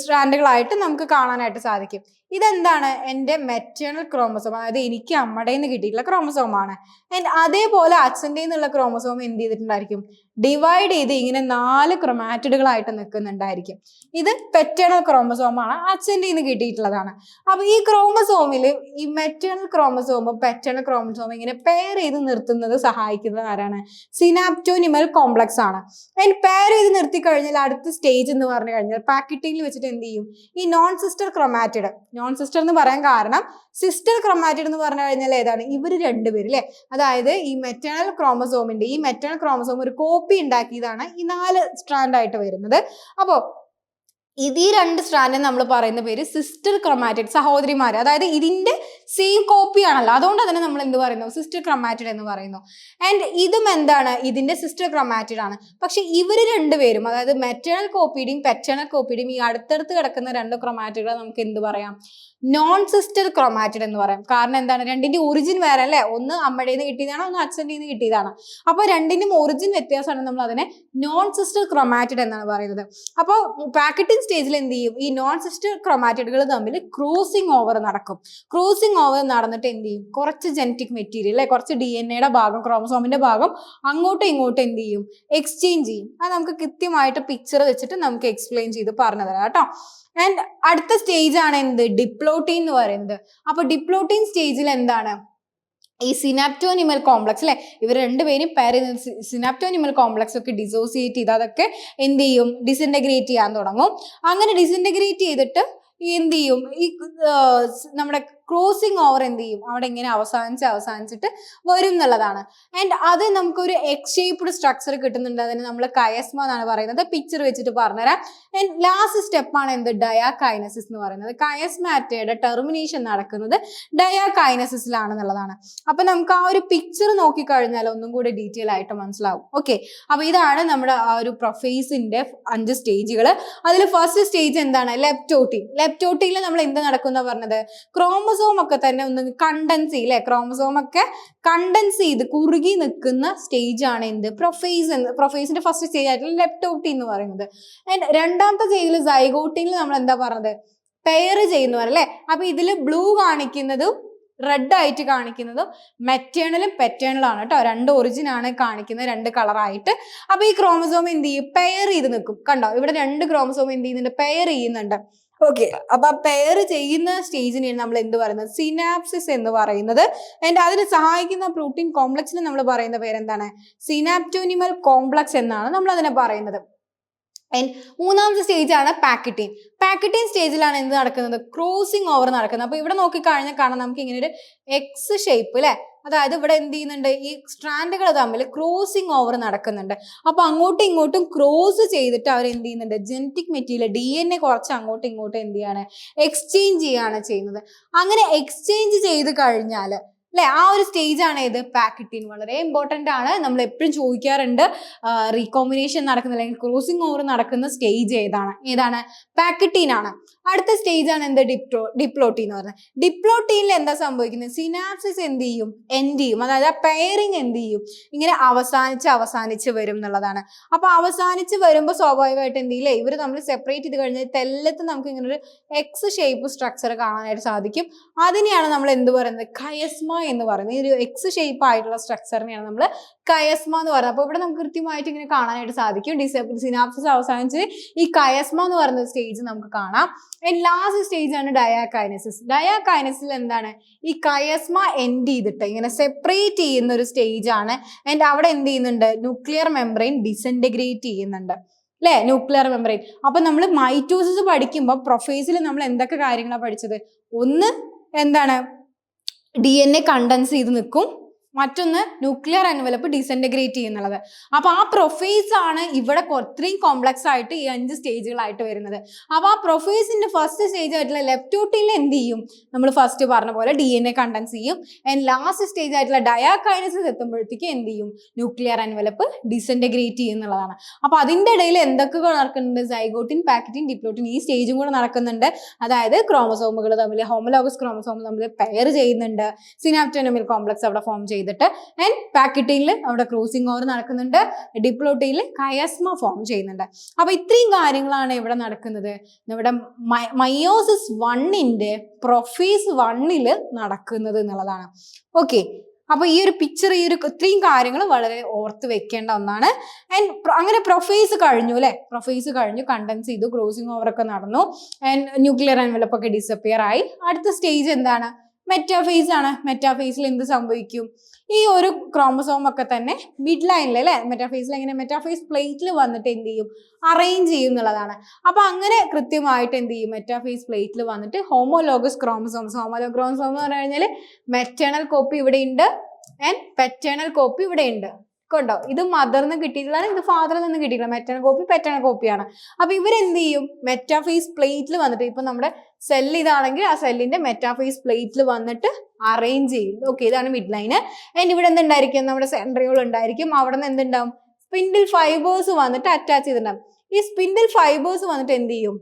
സ്ട്രാൻഡുകളായിട്ട് നമുക്ക് കാണാനായിട്ട് സാധിക്കും. ഇതെന്താണ്? എന്റെ മെറ്റേണൽ ക്രോമസോം അതായത് എനിക്ക് അമ്മയുടെ നിന്ന് കിട്ടിയിട്ടുള്ള ക്രോമസോമാണ് ആൻഡ് അതേപോലെ അച്ഛന്റെ നിന്നുള്ള ക്രോമസോം എന്ത് ചെയ്തിട്ടുണ്ടായിരിക്കും? ഡിവൈഡ് ചെയ്ത് ഇങ്ങനെ നാല് ക്രൊമാറ്റിഡുകളായിട്ട് നിൽക്കുന്നുണ്ടായിരിക്കും. ഇത് പെറ്റേണൽ ക്രോമസോമാണ് അച്ഛന്റെ നിന്ന് കിട്ടിയിട്ടുള്ളതാണ്. അപ്പോൾ ഈ ക്രോമസോമിൽ ഈ മെറ്റേണൽ ക്രോമസോമും പെറ്റേണൽ ക്രോമസോമും ഇങ്ങനെ പെയർ ചെയ്ത് നിർത്തുന്നത് സഹായിക്കുന്നത് ആരാണ്? സിനാപ്റ്റോനിമൽ കോംപ്ലക്സ് ആണ്. ആൻഡ് പെയർ ചെയ്ത് നിർത്തി കഴിഞ്ഞാൽ അടുത്ത സ്റ്റേജ് എന്ന് പറഞ്ഞു കഴിഞ്ഞാൽ പാക്കറ്റിംഗിൽ വെച്ചിട്ട് എന്ത് ചെയ്യും? ഈ non sister chromatid non sister എന്ന് പറയാൻ കാരണം സിസ്റ്റർ ക്രൊമാറ്റിഡ് എന്ന് പറഞ്ഞു കഴിഞ്ഞാൽ ഏതാണ്? ഇവർ രണ്ടുപേരും അല്ലേ അതായത് ഈ മെറ്റേണൽ ക്രോമസോമിന്റെ ഈ മെറ്റേണൽ ക്രോമസോം ഒരു കോപ്പി ഉണ്ടാക്കിയതാണ് ഈ നാല് സ്ട്രാൻഡ് ആയിട്ട് വരുന്നത്. അപ്പോൾ ഇത് ഈ രണ്ട് സ്ട്രാൻഡ് നമ്മൾ പറയുന്ന പേര് സിസ്റ്റർ ക്രൊമാറ്റിഡ് സഹോദരിമാർ അതായത് ഇതിന്റെ സെയിം കോപ്പി ആണല്ലോ. അതുകൊണ്ട് തന്നെ നമ്മൾ എന്ത് പറയുന്നു? സിസ്റ്റർ ക്രൊമാറ്റിഡ് എന്ന് പറയുന്നു. ആൻഡ് ഇതും എന്താണ്? ഇതിന്റെ സിസ്റ്റർ ക്രൊമാറ്റിഡ് ആണ്. പക്ഷെ ഇവർ രണ്ടുപേരും അതായത് മെറ്റേണൽ കോപ്പിയുടെയും പെറ്റേണൽ കോപ്പിയുടെയും ഈ അടുത്തടുത്ത് കിടക്കുന്ന രണ്ട് ക്രൊമാറ്റുകളെ നമുക്ക് എന്ത് പറയാം? നോൺ സിസ്റ്റർ ക്രൊമാറ്റിഡ് എന്ന് പറയാം. കാരണം എന്താണ്? രണ്ടിന്റെ ഒറിജിൻ വേറെ അല്ലേ? ഒന്ന് അമ്മയുടെ നിന്ന് കിട്ടിയതാണ് ഒന്ന് അച്ഛന്റെ നിന്ന് കിട്ടിയതാണ്. അപ്പോൾ രണ്ടിനും ഒറിജിൻ വ്യത്യാസമാണ് നമ്മൾ അതിനെ നോൺ സിസ്റ്റർ ക്രൊമാറ്റിഡ് എന്നാണ് പറയുന്നത്. അപ്പോൾ പാക്കറ്റിംഗ് സ്റ്റേജിൽ എന്ത് ചെയ്യും? ഈ നോൺ സിസ്റ്റർ ക്രൊമാറ്റിഡുകൾ തമ്മിൽ ക്രോസിംഗ് ഓവർ നടക്കും. ക്രോസിംഗ് ഓവർ നടന്നിട്ട് എന്ത് ചെയ്യും? കുറച്ച് ജനറ്റിക് മെറ്റീരിയൽ അല്ലെ? കുറച്ച് ഡി എൻ എയുടെ ഭാഗം ക്രോമസോമിന്റെ ഭാഗം അങ്ങോട്ടും ഇങ്ങോട്ടും എന്ത് ചെയ്യും? എക്സ്ചേഞ്ച് ചെയ്യും. അത് നമുക്ക് കൃത്യമായിട്ട് പിക്ചർ വെച്ചിട്ട് നമുക്ക് എക്സ്പ്ലെയിൻ ചെയ്ത് പറഞ്ഞു തരാം കേട്ടോ. ആൻഡ് അടുത്ത സ്റ്റേജ് ആണ് എന്ത്? ഡിപ്ലോട്ടീൻ എന്ന് പറയുന്നത്. അപ്പൊ ഡിപ്ലോട്ടീൻ സ്റ്റേജിൽ എന്താണ്? ഈ സിനാപ്റ്റോനിമൽ കോംപ്ലക്സ് അല്ലെ ഇവർ രണ്ടുപേരും പേര് സിനാപ്റ്റോനിമൽ കോംപ്ലക്സ് ഒക്കെ ഡിസോസിയേറ്റ് ചെയ്ത് അതൊക്കെ എന്ത് ചെയ്യും? ഡിസിന്റഗ്രേറ്റ് ചെയ്യാൻ തുടങ്ങും. അങ്ങനെ ഡിസിന്റഗ്രേറ്റ് ചെയ്തിട്ട് എന്ത് ചെയ്യും? ഈ നമ്മുടെ ക്രോസിംഗ് ഓവർ എന്ത് ചെയ്യും? അവിടെ ഇങ്ങനെ അവസാനിച്ച് അവസാനിച്ചിട്ട് വരും എന്നുള്ളതാണ്. ആൻഡ് അത് നമുക്കൊരു എക്സ് ഷേപ്ഡ് സ്ട്രക്ചർ കിട്ടുന്നുണ്ട്. അതിന് നമ്മൾ കയസ്മ എന്നാണ് പറയുന്നത്. പിക്ചർ വെച്ചിട്ട് പറഞ്ഞുതരാം. ആൻഡ് ലാസ്റ്റ് സ്റ്റെപ്പാണ് എന്ത്? ഡയാകൈനസിസ് എന്ന് പറയുന്നത്. കയസ്മാറ്റയുടെ ടെർമിനേഷൻ നടക്കുന്നത് ഡയാകൈനസിസിലാണെന്നുള്ളതാണ് അപ്പൊ നമുക്ക് ആ ഒരു പിക്ചർ നോക്കിക്കഴിഞ്ഞാൽ ഒന്നും കൂടി ഡീറ്റെയിൽ ആയിട്ട് മനസ്സിലാവും. ഓക്കെ അപ്പൊ ഇതാണ് നമ്മുടെ ആ ഒരു പ്രൊഫേസിന്റെ അഞ്ച് സ്റ്റേജുകൾ അതിൽ ഫസ്റ്റ് സ്റ്റേജ് എന്താണ്? ലെപ്റ്റോട്ടിൻ ലെപ്റ്റോട്ടിൽ നമ്മൾ എന്ത് നടക്കുന്ന പറഞ്ഞത്? ക്രോമസോം ഒക്കെ തന്നെ ഒന്ന് കണ്ടൻസ് ചെയ്യില്ലേ? ക്രോമസോം ഒക്കെ കണ്ടൻസ് ചെയ്ത് കുറുകി നിൽക്കുന്ന സ്റ്റേജ് ആണ് എന്ത്? പ്രൊഫേസ് എന്ന്. പ്രൊഫേസിന്റെ ഫസ്റ്റ് സ്റ്റേജ് ആയിട്ടുള്ള ലെപ്റ്റോട്ടി എന്ന് പറയുന്നത്. ആൻഡ് രണ്ടാമത്തെ സ്റ്റേജിൽ സൈഗോട്ടിയിൽ നമ്മൾ എന്താ പറഞ്ഞത്? പെയർ ചെയ്യുന്നവർ അല്ലേ? അപ്പൊ ഇതിൽ ബ്ലൂ കാണിക്കുന്നതും റെഡ് ആയിട്ട് കാണിക്കുന്നതും മെറ്റേണലും പെറ്റേണലും ആണ് കേട്ടോ. രണ്ട് ഒറിജിൻ ആണ് കാണിക്കുന്നത് രണ്ട് കളറായിട്ട് അപ്പൊ ഈ ക്രോമസോം എന്ത് ചെയ്യും? പെയർ ചെയ്ത് നിൽക്കും. കണ്ടോ? ഇവിടെ രണ്ട് ക്രോമസോം എന്ത് ചെയ്യുന്നുണ്ട്? പെയർ ചെയ്യുന്നുണ്ട്. ഓക്കെ അപ്പൊ പെയർ ചെയ്യുന്ന സ്റ്റേജിനെയാണ് നമ്മൾ എന്ത് പറയുന്നത്? സിനാപ്സിസ് എന്ന് പറയുന്നത്. ആൻഡ് അതിന് സഹായിക്കുന്ന പ്രോട്ടീൻ കോംപ്ലക്സിന് നമ്മൾ പറയുന്ന പേരെന്താണ് സിനാപ്റ്റോനിമൽ കോംപ്ലക്സ് എന്നാണ് നമ്മൾ അതിനെ പറയുന്നത്. ആൻഡ് മൂന്നാമത്തെ സ്റ്റേജ് ആണ് പാക്കറ്റിൻ പാക്കറ്റിൻ സ്റ്റേജിലാണ് എന്ത് നടക്കുന്നത്? ക്രോസിംഗ് ഓവർ നടക്കുന്നത്. അപ്പൊ ഇവിടെ നോക്കിക്കഴിഞ്ഞാൽ കാണാം നമുക്ക് ഇങ്ങനെ ഒരു എക്സ് ഷേപ്പ് അല്ലെ? അതായത് ഇവിടെ എന്ത് ചെയ്യുന്നുണ്ട്? ഈ സ്ട്രാൻഡുകൾ തമ്മിൽ ക്രോസിങ് ഓവർ നടക്കുന്നുണ്ട്. അപ്പൊ അങ്ങോട്ടും ഇങ്ങോട്ടും ക്രോസ് ചെയ്തിട്ട് അവർ എന്ത് ചെയ്യുന്നുണ്ട്? Genetic material D N A കുറച്ച് അങ്ങോട്ടും ഇങ്ങോട്ടും എന്ത് ചെയ്യാണ്? എക്സ്ചേഞ്ച് ചെയ്യാണ് ചെയ്യുന്നത്. അങ്ങനെ എക്സ്ചേഞ്ച് ചെയ്ത് കഴിഞ്ഞാൽ അല്ലെ? ആ ഒരു സ്റ്റേജ് ആണ് ഇത്. പാക്കറ്റിൻ വളരെ ഇമ്പോർട്ടന്റ് ആണ്. നമ്മൾ എപ്പോഴും ചോദിക്കാറുണ്ട് റീകോമ്പിനേഷൻ നടക്കുന്ന അല്ലെങ്കിൽ ക്രോസിംഗ് ഓവർ നടക്കുന്ന സ്റ്റേജ് ഏതാണ്? ഏതാണ്? പാക്കറ്റീൻ ആണ്. അടുത്ത സ്റ്റേജ് ആണ് എന്ത്? ഡിപ്ലോ ഡിപ്ലോട്ടീൻ എന്ന് പറയുന്നത്. ഡിപ്ലോട്ടീനിൽ എന്താ സംഭവിക്കുന്നത്? സിനാപ്സിസ് എന്ത് ചെയ്യും? എൻഡ് ചെയ്യും. അതായത് ആ പെയറിങ് എന്ത് ചെയ്യും? ഇങ്ങനെ അവസാനിച്ച് അവസാനിച്ച് വരും എന്നുള്ളതാണ്. അപ്പൊ അവസാനിച്ച് വരുമ്പോൾ സ്വാഭാവികമായിട്ട് എന്ത് ചെയ്യില്ലേ? ഇവർ നമ്മൾ സെപ്പറേറ്റ് ചെയ്ത് കഴിഞ്ഞാൽ തെല്ലത്ത് നമുക്ക് ഇങ്ങനെ ഒരു എക്സ് ഷേപ്പ് സ്ട്രക്ചർ കാണാനായിട്ട് സാധിക്കും. അതിനെയാണ് നമ്മൾ എന്ത് പറയുന്നത്? കയസ്മ എന്ന് പറയുന്നത്. ഈ ഒരു എക്സ് ഷേപ്പ് ആയിട്ടുള്ള സ്ട്രക്ചറിനെയാണ് നമ്മൾ കയസ്മ എന്ന് പറയുന്നത്. അപ്പോൾ ഇവിടെ നമുക്ക് കൃത്യമായിട്ട് ഇങ്ങനെ കാണാനായിട്ട് സാധിക്കും. സിനാപ്സിസ് അവസാനിച്ച് ഈ കയസ്മ എന്ന് പറയുന്ന സ്റ്റേജ് നമുക്ക് കാണാം. ലാസ്റ്റ് സ്റ്റേജ് ആണ് ഡയാകൈനസിസ് ഡയാകൈനസിൽ എന്താണ്? ഈ കയസ്മ എൻഡ് ചെയ്തിട്ട് ഇങ്ങനെ സെപ്പറേറ്റ് ചെയ്യുന്ന ഒരു സ്റ്റേജ് ആണ്. ആൻഡ് അവിടെ എന്ത് ചെയ്യുന്നുണ്ട്? ന്യൂക്ലിയർ മെംബ്രെയിൻ ഡിസെന്റഗ്രേറ്റ് ചെയ്യുന്നുണ്ട്. അല്ലേ? ന്യൂക്ലിയർ മെമ്പറേൻ അപ്പൊ നമ്മൾ മൈറ്റോസിസ് പഠിക്കുമ്പോൾ പ്രൊഫേസിൽ നമ്മൾ എന്തൊക്കെ കാര്യങ്ങളാണ് പഠിച്ചത്? ഒന്ന് എന്താണ്? ഡി എൻ എ കണ്ടൻസ് ചെയ്ത് നിൽക്കും. മറ്റൊന്ന് ന്യൂക്ലിയർ എൻവലപ്പ് ഡിസെന്റഗ്രേറ്റ് ചെയ്യുന്നുള്ളത്. അപ്പോൾ ആ പ്രൊഫേസ് ആണ് ഇവിടെ ഇത്രയും കോംപ്ലക്സ് ആയിട്ട് ഈ അഞ്ച് സ്റ്റേജുകളായിട്ട് വരുന്നത്. അപ്പോൾ ആ പ്രൊഫേസിന്റെ ഫസ്റ്റ് സ്റ്റേജ് ആയിട്ടുള്ള ലെപ്റ്റോട്ടിൽ എന്ത് ചെയ്യും? നമ്മൾ ഫസ്റ്റ് പറഞ്ഞ പോലെ ഡി എൻ എ കണ്ടൻസ് ചെയ്യും. ആൻഡ് ലാസ്റ്റ് സ്റ്റേജ് ആയിട്ടുള്ള ഡയാകൈനസിസ് എത്തുമ്പോഴത്തേക്ക് എന്ത് ചെയ്യും? ന്യൂക്ലിയർ എൻവലപ്പ് ഡിസെന്റഗ്രേറ്റ് ചെയ്യുന്നുള്ളതാണ്. അപ്പോൾ അതിന്റെ ഇടയിൽ എന്തൊക്കെ നടക്കുന്നുണ്ട്? സൈഗോട്ടിൻ പാക്കറ്റിൻ ഡിപ്ലോട്ടിൻ ഈ സ്റ്റേജും കൂടെ നടക്കുന്നുണ്ട്. അതായത് ക്രോമസോമുകൾ തമ്മിൽ ഹോമലോഗസ് ക്രോമസോം തമ്മിൽ പെയർ ചെയ്യുന്നുണ്ട്. സിനാപ്റ്റോനമിൽ കോംപ്ലക്സ് അവിടെ ഫോം ചെയ്യുന്നുണ്ട്. ചെയ്തിട്ട്. ആൻഡ് പാക്കറ്റിയിൽ അവിടെ ക്രോസിംഗ് ഓവർ നടക്കുന്നുണ്ട്. ഡിപ്ലോട്ടിയിൽ കയസ്മ ഫോം ചെയ്യുന്നുണ്ട്. അപ്പൊ ഇത്രയും കാര്യങ്ങളാണ് ഇവിടെ നടക്കുന്നത്. ഇവിടെ മയോസിസ് വണ്ണിന്റെ പ്രൊഫീസ് വണ്ണിൽ നടക്കുന്നത് എന്നുള്ളതാണ്. ഓക്കെ അപ്പൊ ഈ ഒരു പിക്ചർ ഈ ഒരു ഇത്രയും കാര്യങ്ങൾ വളരെ ഓർത്ത് വെക്കേണ്ട ഒന്നാണ്. ആൻഡ് അങ്ങനെ പ്രൊഫേസ് കഴിഞ്ഞു അല്ലെ? പ്രൊഫേസ് കഴിഞ്ഞു കണ്ടൻസ് ചെയ്തു ക്രോസിംഗ് ഓവർ ഒക്കെ നടന്നു. ആൻഡ് ന്യൂക്ലിയർ എൻവലപ്പ് ഒക്കെ ഡിസപ്പിയർ ആയി. അടുത്ത സ്റ്റേജ് എന്താണ്? മെറ്റാഫേസ് ആണ്. മെറ്റാഫേസിൽ എന്ത് സംഭവിക്കും? ഈ ഒരു ക്രോമസോം ഒക്കെ തന്നെ മിഡ് ലൈനിൽ അല്ലെ? മെറ്റാഫേസിൽ എങ്ങനെ? മെറ്റാഫേസ് പ്ലേറ്റിൽ വന്നിട്ട് എന്ത് ചെയ്യും? അറേഞ്ച് ചെയ്യും എന്നുള്ളതാണ്. അപ്പൊ അങ്ങനെ കൃത്യമായിട്ട് എന്ത് ചെയ്യും? മെറ്റാഫേസ് പ്ലേറ്റിൽ വന്നിട്ട് ഹോമോലോഗസ് ക്രോമസോംസ് ഹോമോലോ ക്രോമസോം എന്ന് പറഞ്ഞു കഴിഞ്ഞാൽ മെറ്റേണൽ കോപ്പി ഇവിടെ ഉണ്ട് ആൻഡ് പെറ്റേണൽ കോപ്പി ഇവിടെ ഉണ്ട്. കണ്ടോ? ഇത് മദറിന്ന് കിട്ടിയിട്ടുള്ളതാണ് ഇത് ഫാദറിൽ നിന്ന് കിട്ടിയിട്ടുള്ള മെറ്റേണൽ കോപ്പി പെറ്റേണൽ കോപ്പിയാണ് അപ്പൊ ഇവരെന്ത് ചെയ്യും? മെറ്റാഫേസ് പ്ലേറ്റിൽ വന്നിട്ട് ഇപ്പൊ നമ്മുടെ സെല്ല് ഇതാണെങ്കിൽ ആ സെല്ലിന്റെ മെറ്റാഫേസ് പ്ലേറ്റിൽ വന്നിട്ട് അറേഞ്ച് ചെയ്യും. ഓക്കെ ഇതാണ് മിഡ് ലൈന് ആൻഡ് ഇവിടെ എന്തുണ്ടായിരിക്കും നമ്മുടെ സെൻട്രിയോൾ ഉണ്ടായിരിക്കും. അവിടെ നിന്ന് എന്തുണ്ടാവും? സ്പിൻഡിൽ ഫൈബേഴ്സ് വന്നിട്ട് അറ്റാച്ച് ചെയ്തിട്ടുണ്ടാവും. ഈ സ്പിൻഡിൽ ഫൈബേഴ്സ് വന്നിട്ട് എന്ത് ചെയ്യും?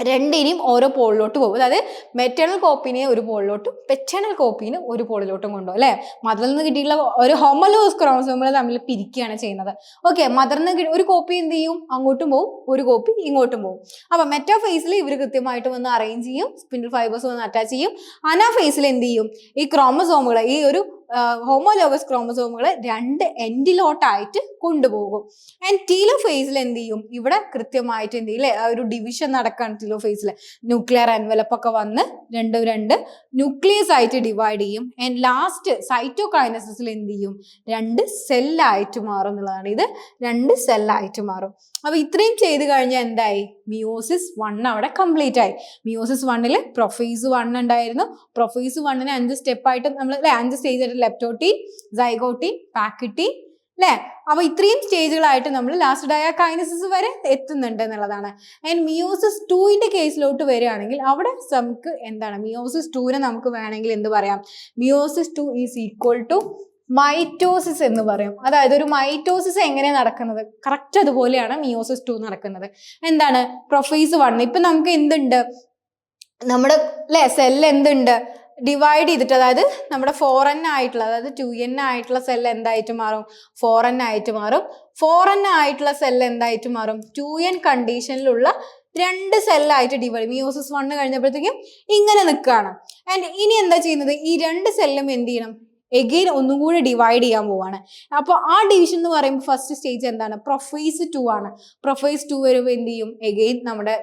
രണ്ടിനെയും ഓരോ പോളിലോട്ട് പോകും. അതായത് മെറ്റേണൽ കോപ്പിനെ ഒരു പോളിലോട്ടും പെറ്റേണൽ കോപ്പിനെ ഒരു പോളിലോട്ടും കൊണ്ടുപോകും അല്ലെ? മദറിൽ നിന്ന് കിട്ടിയിട്ടുള്ള ഒരു ഹോമലോസ് ക്രോമസോമുകൾ തമ്മിൽ പിരിക്കുകയാണ് ചെയ്യുന്നത്. ഓക്കെ മദറിൽ നിന്ന് ഒരു കോപ്പി എന്ത് ചെയ്യും? അങ്ങോട്ടും പോകും ഒരു കോപ്പി ഇങ്ങോട്ടും പോകും. അപ്പൊ മെറ്റോ ഫേസിൽ ഇവർ കൃത്യമായിട്ട് വന്ന് അറേഞ്ച് ചെയ്യും സ്പിൻഡിൽ ഫൈബേഴ്സ് വന്ന് അറ്റാച്ച് ചെയ്യും. അനാ ഫേസിൽ എന്ത് ചെയ്യും? ഈ ക്രോമസോമുകൾ ഈ ഒരു ഹോമോലോഗസ് ക്രോമസോമുകൾ രണ്ട് എൻഡിലോട്ടായിട്ട് കൊണ്ടുപോകും. ആൻഡ് ടീലോ ഫേസിൽ എന്ത് ചെയ്യും? ഇവിടെ കൃത്യമായിട്ട് എന്ത് ചെയ്യും? ഒരു ഡിവിഷൻ നടക്കുകയാണ് ടീലോ ഫേസിൽ ന്യൂക്ലിയർ എൻവലപ്പ് ഒക്കെ വന്ന് രണ്ട് രണ്ട് ന്യൂക്ലിയസ് ആയിട്ട് ഡിവൈഡ് ചെയ്യും. ആൻഡ് ലാസ്റ്റ് സൈറ്റോകൈനസിൽ എന്ത് ചെയ്യും? രണ്ട് സെല്ലായിട്ട് മാറും എന്നുള്ളതാണ്. ഇത് രണ്ട് സെല്ലായിട്ട് മാറും. അപ്പൊ ഇത്രയും ചെയ്ത് കഴിഞ്ഞാൽ എന്തായി? മിയോസിസ് വൺ അവിടെ കംപ്ലീറ്റ് ആയി. മിയോസിസ് വണ്ണിൽ പ്രൊഫീസ് വൺ ഉണ്ടായിരുന്നു. പ്രൊഫീസ് വണ്ണിന് അഞ്ച് സ്റ്റെപ്പായിട്ട് നമ്മൾ അല്ലെ? അഞ്ച് സ്റ്റേജ് ആയിട്ട് ലെപ്റ്റോട്ടി സൈഗോട്ടി പാക്കിട്ടി അല്ലേ അപ്പൊ ഇത്രയും സ്റ്റേജുകളായിട്ട് നമ്മൾ ലാസ്റ്റ് ഡയാകൈനസിസ് വരെ എത്തുന്നുണ്ട് എന്നുള്ളതാണ്. ആൻഡ് മിയോസിസ് ടൂവിന്റെ കേസിലോട്ട് വരികയാണെങ്കിൽ അവിടെ നമുക്ക് എന്താണ്? മിയോസിസ് ടൂവിനെ നമുക്ക് വേണമെങ്കിൽ എന്ത് പറയാം? Meiosis two is equal to mitosis എന്ന് പറയും. അതായത് ഒരു മൈറ്റോസിസ് എങ്ങനെ നടക്കുന്നത്? കറക്റ്റ് അതുപോലെയാണ് മിയോസിസ് ടു നടക്കുന്നത്. എന്താണ്? പ്രൊഫൈസ് വൺ ഇപ്പൊ നമുക്ക് എന്തുണ്ട്? നമ്മുടെ അല്ലെ സെല്ല് എന്തുണ്ട്? ഡിവൈഡ് ചെയ്തിട്ട് അതായത് നമ്മുടെ ഫോർ എൻ ആയിട്ടുള്ള അതായത് ടു എൻ ആയിട്ടുള്ള സെൽ എന്തായിട്ട് മാറും? ഫോർ എൻ ആയിട്ട് മാറും. ഫോർ എൻ ആയിട്ടുള്ള സെൽ എന്തായിട്ട് മാറും? ടു എൻ കണ്ടീഷനിലുള്ള രണ്ട് സെല്ലായിട്ട് ഡിവൈഡ് മിയോസിസ് വണ്ണ് കഴിഞ്ഞപ്പോഴത്തേക്കും ഇങ്ങനെ നിൽക്കുകയാണ്. ആൻഡ് ഇനി എന്താ ചെയ്യുന്നത്? ഈ രണ്ട് സെല്ലും എന്ത് ചെയ്യണം? എഗെയിൻ ഒന്നും കൂടി ഡിവൈഡ് ചെയ്യാൻ പോവാണ്. അപ്പോൾ ആ ഡിവിഷൻ എന്ന് പറയുമ്പോൾ ഫസ്റ്റ് സ്റ്റേജ് എന്താണ്? പ്രൊഫൈസ് ടു ആണ്. പ്രൊഫൈസ് ടു വരുമ്പോൾ എന്ത് ചെയ്യും? എഗെയിൻ നമ്മുടെ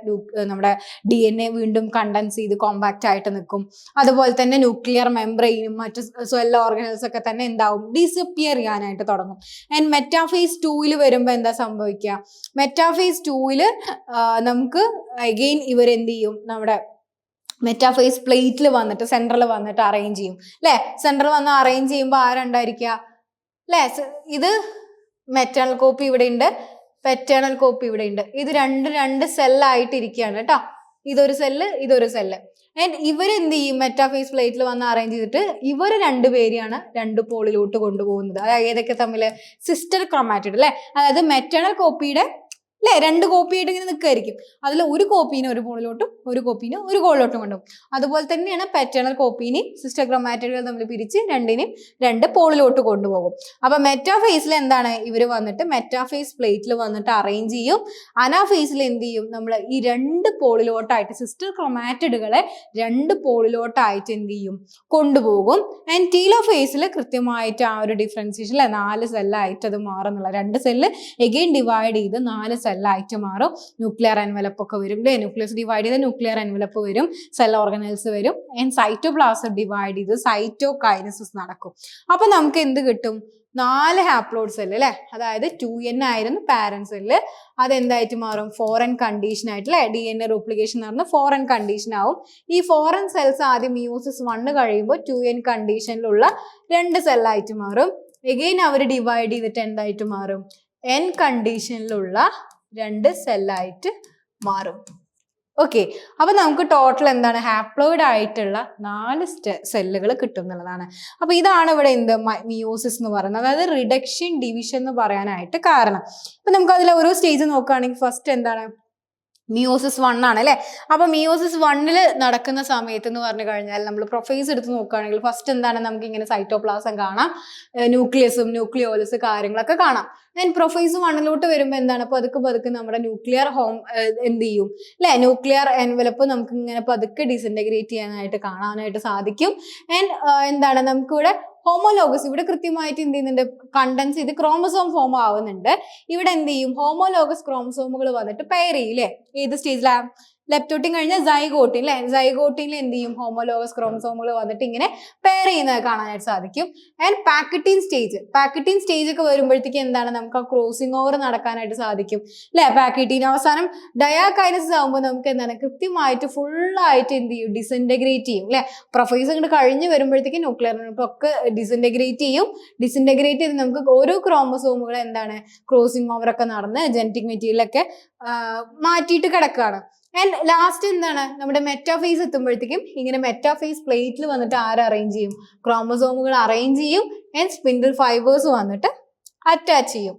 നമ്മുടെ ഡി എൻ എ വീണ്ടും കണ്ടൻസ് ചെയ്ത് കോമ്പാക്റ്റ് ആയിട്ട് നിൽക്കും. അതുപോലെ തന്നെ ന്യൂക്ലിയർ മെംബ്രെയിനും മറ്റ് സ്വെല്ല ഓർഗനൈസ് ഒക്കെ തന്നെ എന്താവും? ഡിസപ്പിയർ ചെയ്യാനായിട്ട് തുടങ്ങും. ആൻഡ് മെറ്റാഫേസ് ടൂവിൽ വരുമ്പോൾ എന്താ സംഭവിക്കുക മെറ്റാഫേസ് ടൂവിൽ നമുക്ക് അഗെയിൻ ഇവരെന്ത് ചെയ്യും? നമ്മുടെ മെറ്റാഫേസ് പ്ലേറ്റിൽ വന്നിട്ട് സെൻട്രൽ വന്നിട്ട് അറേഞ്ച് ചെയ്യും. അല്ലേ സെൻട്രൽ വന്ന് അറേഞ്ച് ചെയ്യുമ്പോൾ ആരുണ്ടായിരിക്കുക അല്ലേ ഇത് മെറ്റേണൽ കോപ്പി ഇവിടെ ഉണ്ട് പെറ്റേണൽ കോപ്പി ഇവിടെ ഉണ്ട് ഇത് രണ്ട് രണ്ട് സെല്ലായിട്ട് ഇരിക്കുകയാണ് കേട്ടോ. ഇതൊരു സെല്ല് ഇതൊരു സെല്ല് ആൻഡ് ഇവരെന്ത് ചെയ്യും മെറ്റാഫേസ് പ്ലേറ്റിൽ വന്ന് അറേഞ്ച് ചെയ്തിട്ട് ഇവർ രണ്ടുപേരെയാണ് രണ്ട് പോളിലോട്ട് കൊണ്ടുപോകുന്നത്. അതായത് ഏതൊക്കെ തമ്മിൽ സിസ്റ്റർ ക്രൊമാറ്റിഡ് അല്ലേ അതായത് മെറ്റേണൽ കോപ്പിയുടെ അല്ലേ രണ്ട് കോപ്പി ആയിട്ട് ഇങ്ങനെ നിൽക്കുമായിരിക്കും അതിൽ ഒരു കോപ്പീനെ ഒരു പോളിലോട്ടും ഒരു കോപ്പീനെ ഒരു കോളിലോട്ടും കൊണ്ടും. അതുപോലെ തന്നെയാണ് പാറ്റേണൽ കോപ്പീനെയും സിസ്റ്റർ ക്രൊമാറ്റിഡുകൾ തമ്മിൽ പിരിച്ച് രണ്ടിനെയും രണ്ട് പോളിലോട്ട് കൊണ്ടുപോകും. അപ്പൊ മെറ്റാഫേസിൽ എന്താണ്? ഇവർ വന്നിട്ട് മെറ്റാഫേസ് പ്ലേറ്റിൽ വന്നിട്ട് അറേഞ്ച് ചെയ്യും. അനാഫേസിൽ എന്ത് ചെയ്യും? നമ്മൾ ഈ രണ്ട് പോളിലോട്ടായിട്ട് സിസ്റ്റർ ക്രൊമാറ്റിഡുകളെ രണ്ട് പോളിലോട്ടായിട്ട് എന്ത് ചെയ്യും? കൊണ്ടുപോകും. ആൻഡ് ടീലോഫേസിൽ കൃത്യമായിട്ട് ആ ഒരു ഡിഫറൻസിയേഷൻ നാല് സെല്ലായിട്ട് അത് മാറുന്നുള്ള രണ്ട് സെല്ല് എഗെയിൻ ഡിവൈഡ് ചെയ്ത് നാല് സെല്ലായിട്ട് മാറും. ന്യൂക്ലിയർ എൻവലപ്പ് ഒക്കെ വരും അല്ലേ ന്യൂക്ലിയസ് ഡിവൈഡ് ചെയ്ത് ന്യൂക്ലിയർ എൻവലപ്പ് വരും. സെൽ ഓർഗനൈസ് വരും. ആൻഡ് സൈറ്റോപ്ലാസം ഡിവൈഡ് ചെയ്ത് സൈറ്റോ കൈനസിസ് നടക്കും. അപ്പൊ നമുക്ക് എന്ത് കിട്ടും? നാല് ഹാപ്ലോഡ് സെല്ല് അല്ലേ അതായത് ടു എൻ ആയിരുന്നു പാരന്റ് സെല്ല് അതെന്തായിട്ട് മാറും? ഫോറൻ കണ്ടീഷൻ ആയിട്ട് അല്ലേ ഡി എൻ എ റൂപ്ലിക്കേഷൻ നടന്ന് ഫോറൻ കണ്ടീഷൻ ആവും. ഈ ഫോറൻ സെൽസ് ആദ്യം മ്യൂസിസ് വണ്ണ് കഴിയുമ്പോൾ ടു എൻ കണ്ടീഷനിലുള്ള രണ്ട് സെല്ലായിട്ട് മാറും. എഗെയിൻ അവർ ഡിവൈഡ് ചെയ്തിട്ട് എന്തായിട്ട് മാറും? എൻ കണ്ടീഷനിലുള്ള രണ്ട് സെല്ലായിട്ട് മാറും. ഓക്കെ അപ്പൊ നമുക്ക് ടോട്ടൽ എന്താണ്? ഹാപ്ലോയിഡ് ആയിട്ടുള്ള നാല് സെല്ലുകൾ കിട്ടും എന്നുള്ളതാണ്. അപ്പൊ ഇതാണ് ഇവിടെ എന്ത്? മിയോസിസ് എന്ന് പറയുന്നത്. അതായത് റിഡക്ഷൻ ഡിവിഷൻ എന്ന് പറയാനായിട്ട് കാരണം. ഇപ്പൊ നമുക്ക് അതിൽ ഓരോ സ്റ്റേജ് നോക്കുകയാണെങ്കിൽ ഫസ്റ്റ് എന്താണ്? മിയോസിസ് വൺ ആണ് അല്ലെ? അപ്പൊ മിയോസിസ് വണ്ണിൽ നടക്കുന്ന സമയത്ത് എന്ന് പറഞ്ഞു കഴിഞ്ഞാൽ നമ്മൾ പ്രൊഫൈസ് എടുത്ത് നോക്കുകയാണെങ്കിൽ ഫസ്റ്റ് എന്താണ്? നമുക്ക് ഇങ്ങനെ സൈറ്റോപ്ലാസം കാണാം. ന്യൂക്ലിയസും ന്യൂക്ലിയോലസ് കാര്യങ്ങളൊക്കെ കാണാം. ദെൻ പ്രൊഫൈസ് വണ്ണിലോട്ട് വരുമ്പോൾ എന്താണ്? പതുക്കെ പതുക്കെ നമ്മുടെ ന്യൂക്ലിയർ ഹോം എന്ത് ചെയ്യും? അല്ലെ? ന്യൂക്ലിയർ എൻവലപ്പ് നമുക്ക് ഇങ്ങനെ പതുക്കെ ഡിസിന്റഗ്രേറ്റ് ചെയ്യാനായിട്ട് കാണാനായിട്ട് സാധിക്കും. ആൻഡ് എന്താണ്? നമുക്കിവിടെ ഹോമോലോഗസ് ഇവിടെ കൃത്യമായിട്ട് എന്ത് ചെയ്യുന്നുണ്ട്? കണ്ടൻസ് ചെയ്ത് ക്രോമസോം ഫോം ആവുന്നുണ്ട്. ഇവിടെ എന്ത് ചെയ്യും? ഹോമോലോഗസ് ക്രോമസോമുകൾ വന്നിട്ട് പെയർ ചെയ്യും അല്ലേ ഏത് സ്റ്റേജിലാണ് ലെപ്റ്റോട്ടിൻ കഴിഞ്ഞ സൈഗോട്ടിൻ അല്ലെ സൈഗോട്ടിനിൽ എന്ത് ചെയ്യും? ഹോമോലോഗസ് ക്രോമസോമുകൾ വന്നിട്ട് ഇങ്ങനെ പെയർ ചെയ്യുന്നത് കാണാനായിട്ട് സാധിക്കും. And pachytene stage pachytene stage ഒക്കെ വരുമ്പോഴത്തേക്ക് എന്താണ്? നമുക്ക് ആ ക്രോസിംഗ് ഓവർ നടക്കാനായിട്ട് സാധിക്കും. അല്ലെ പാക്കറ്റിൻ അവസാനം ഡയാകൈനസിസ് ആകുമ്പോൾ നമുക്ക് എന്താണ്? കൃത്യമായിട്ട് ഫുള്ളായിട്ട് എന്ത് ചെയ്യും? ഡിസിന്റഗ്രേറ്റ് ചെയ്യും. അല്ലെ പ്രൊഫൈസ് ഇങ്ങോട്ട് കഴിഞ്ഞ് വരുമ്പോഴത്തേക്ക് ന്യൂക്ലിയർ ഒക്കെ ഡിസിന്റഗ്രേറ്റ് ചെയ്യും. ഡിസിന്റഗ്രേറ്റ് ചെയ്ത് നമുക്ക് ഓരോ ക്രോമസോമുകൾ എന്താണ്? ക്രോസിംഗ് ഓവർ ഒക്കെ നടന്ന് ജനറ്റിക് മെറ്റീരിയലൊക്കെ മാറ്റിയിട്ട് കിടക്കുകയാണ് ആൻഡ് ലാസ്റ്റ് എന്താണ്? നമ്മുടെ മെറ്റാഫേസ് എത്തുമ്പോഴത്തേക്കും ഇങ്ങനെ മെറ്റാഫേസ് പ്ലേറ്റിൽ വന്നിട്ട് ആര് അറേഞ്ച് ചെയ്യും? ക്രോമസോമുകൾ അറേഞ്ച് ചെയ്യും. ആൻഡ് സ്പിൻഡിൽ ഫൈബേഴ്സ് വന്നിട്ട് അറ്റാച്ച് ചെയ്യും.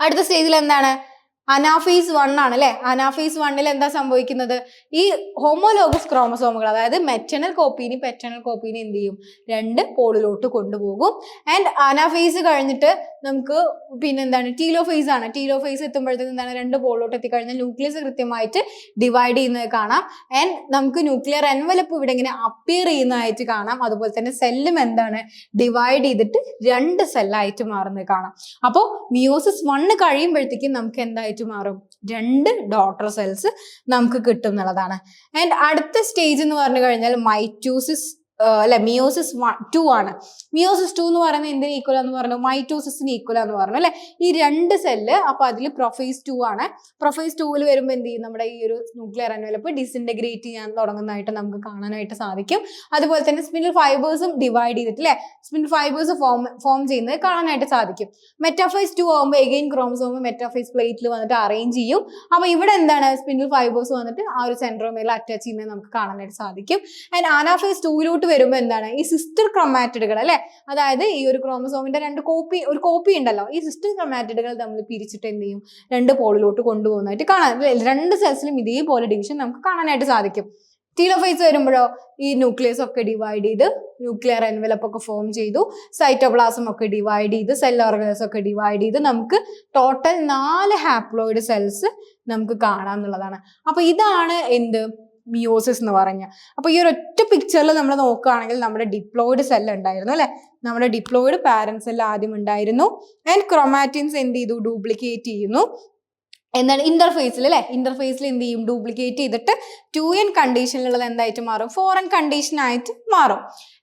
അടുത്ത സ്റ്റേജിൽ എന്താണ്? അനാഫേസ് വൺ ആണ് അല്ലെ? അനാഫേസ് വണ്ണിൽ എന്താ സംഭവിക്കുന്നത്? ഈ ഹോമോലോഗസ് ക്രോമസോമുകൾ അതായത് മെറ്റനൽ കോപ്പീനി പെറ്റനൽ കോപ്പീനി എന്ത് ചെയ്യും? രണ്ട് പോളിലോട്ട് കൊണ്ടുപോകും. ആൻഡ് അനാഫേസ് കഴിഞ്ഞിട്ട് നമുക്ക് പിന്നെ എന്താണ്? ഫേസ് ആണ്. ടീലോ ഫേസ് എത്തുമ്പോഴത്തേക്ക് എന്താണ്? രണ്ട് പോളിലോട്ട് എത്തിക്കഴിഞ്ഞാൽ ന്യൂക്ലിയസ് കൃത്യമായിട്ട് ഡിവൈഡ് ചെയ്യുന്നത് കാണാം. ആൻഡ് നമുക്ക് ന്യൂക്ലിയർ എൻവലപ്പ് ഇവിടെ ഇങ്ങനെ അപ്പിയർ ചെയ്യുന്നതായിട്ട് കാണാം. അതുപോലെ തന്നെ സെല്ലും എന്താണ്? ഡിവൈഡ് ചെയ്തിട്ട് രണ്ട് സെല്ലായിട്ട് മാറുന്നത് കാണാം. അപ്പോൾ മിയോസിസ് വണ്ണ് കഴിയുമ്പോഴത്തേക്കും നമുക്ക് എന്തായിട്ട് മാറും. രണ്ട് ഡോട്ടർ സെൽസ് നമുക്ക് കിട്ടും എന്നുള്ളതാണ്. ആൻഡ് അടുത്ത സ്റ്റേജ് എന്ന് പറഞ്ഞു കഴിഞ്ഞാൽ മൈറ്റൂസിസ് അല്ലെ മിയോസിസ് ടു ആണ്. മിയോസിസ് ടു എന്ന് പറയുന്നത് എന്തിന് ഈക്വൽ എന്ന് പറഞ്ഞു? മൈറ്റോസിസിന് ഈക്വൽ എന്ന് പറഞ്ഞു അല്ലെ? ഈ രണ്ട് സെല്ല് അപ്പൊ അതിൽ പ്രൊഫൈസ് ടു ആണ്. പ്രൊഫൈസ് ടൂവിൽ വരുമ്പോൾ എന്ത് ചെയ്യും? നമ്മുടെ ഈ ഒരു ന്യൂക്ലിയർ അൻവലപ്പ് ഡിസിന്റഗ്രേറ്റ് ചെയ്യാൻ തുടങ്ങുന്നതായിട്ട് നമുക്ക് കാണാനായിട്ട് സാധിക്കും. അതുപോലെ തന്നെ സ്പിൻഡിൽ ഫൈബേഴ്സും ഡിവൈഡ് ചെയ്തിട്ട് അല്ലെ? സ്പിൻഡിൽ ഫൈബേഴ്സ് ഫോം ഫോം ചെയ്യുന്നത് കാണാനായിട്ട് സാധിക്കും. മെറ്റാഫൈസ് ടു ആകുമ്പോൾ എഗെയിൻ ക്രോംസോം മെറ്റാഫൈസ് പ്ലേറ്റിൽ വന്നിട്ട് അറേഞ്ച് ചെയ്യും. അപ്പൊ ഇവിടെ എന്താണ് സ്പിൻഡിൽ ഫൈബേഴ്സ് വന്നിട്ട് ആ ഒരു സെൻട്രോമേൽ അറ്റാച്ച് ചെയ്യുന്നത് നമുക്ക് കാണാനായിട്ട് സാധിക്കും. ആൻഡ് ആനാഫൈസ് ടൂവിലോട്ട് വരുമ്പോൾ എന്താണ്? ഈ സിസ്റ്റർ ക്രൊമാറ്റിഡുകൾ അല്ലെ? അതായത് ഈ ഒരു ക്രോമസോമിന്റെ രണ്ട് കോപ്പി ഒരു കോപ്പി ഉണ്ടല്ലോ. ഈ സിസ്റ്റർ ക്രൊമാറ്റിഡുകൾ നമ്മൾ പിരിച്ചിട്ട് എന്ത് ചെയ്യും? രണ്ട് പോളിലോട്ട് കൊണ്ടുപോകുന്നതായിട്ട് കാണാൻ? രണ്ട് സെൽസിലും ഇതേപോലെ ഡിവിഷൻ നമുക്ക് കാണാനായിട്ട് സാധിക്കും. ടീലോഫൈസ് വരുമ്പോഴോ ഈ ന്യൂക്ലിയസ് ഒക്കെ ഡിവൈഡ് ചെയ്ത് ന്യൂക്ലിയർ എൻവലപ്പ് ഒക്കെ ഫോം ചെയ്തു. സൈറ്റോപ്ലാസം ഒക്കെ ഡിവൈഡ് ചെയ്ത് സെൽ ഓർഗനൈസ് ഒക്കെ ഡിവൈഡ് ചെയ്ത് നമുക്ക് ടോട്ടൽ നാല് ഹാപ്ലോയിഡ് സെൽസ് നമുക്ക് കാണാം എന്നുള്ളതാണ്. അപ്പൊ ഇതാണ് എന്ത്? മിയോസിസ് എന്ന് പറഞ്ഞ. അപ്പോൾ ഈ ഒരു ഒറ്റ പിക്ചറിൽ നമ്മൾ നോക്കുകയാണെങ്കിൽ നമ്മുടെ ഡിപ്ലോയിഡ് സെൽ ഉണ്ടായിരുന്നു അല്ലെ? നമ്മുടെ ഡിപ്ലോയിഡ് പാരൻസ് സെൽ ആദ്യം ഉണ്ടായിരുന്നു. ആൻഡ് ക്രൊമാറ്റിൻസ് എന്ത് ചെയ്തു? ഡ്യൂപ്ലിക്കേറ്റ് ചെയ്യുന്നു. എന്താണ് ഇന്റർഫേസിൽ അല്ലെ ഇന്റർഫേസിൽ എന്ത് ചെയ്യും? ഡ്യൂപ്ലിക്കേറ്റ് ചെയ്തിട്ട് ടു എൻ കണ്ടീഷനിലുള്ളത് എന്തായിട്ട് മാറും? ഫോർ എൻ കണ്ടീഷൻ ആയിട്ട് മാറും.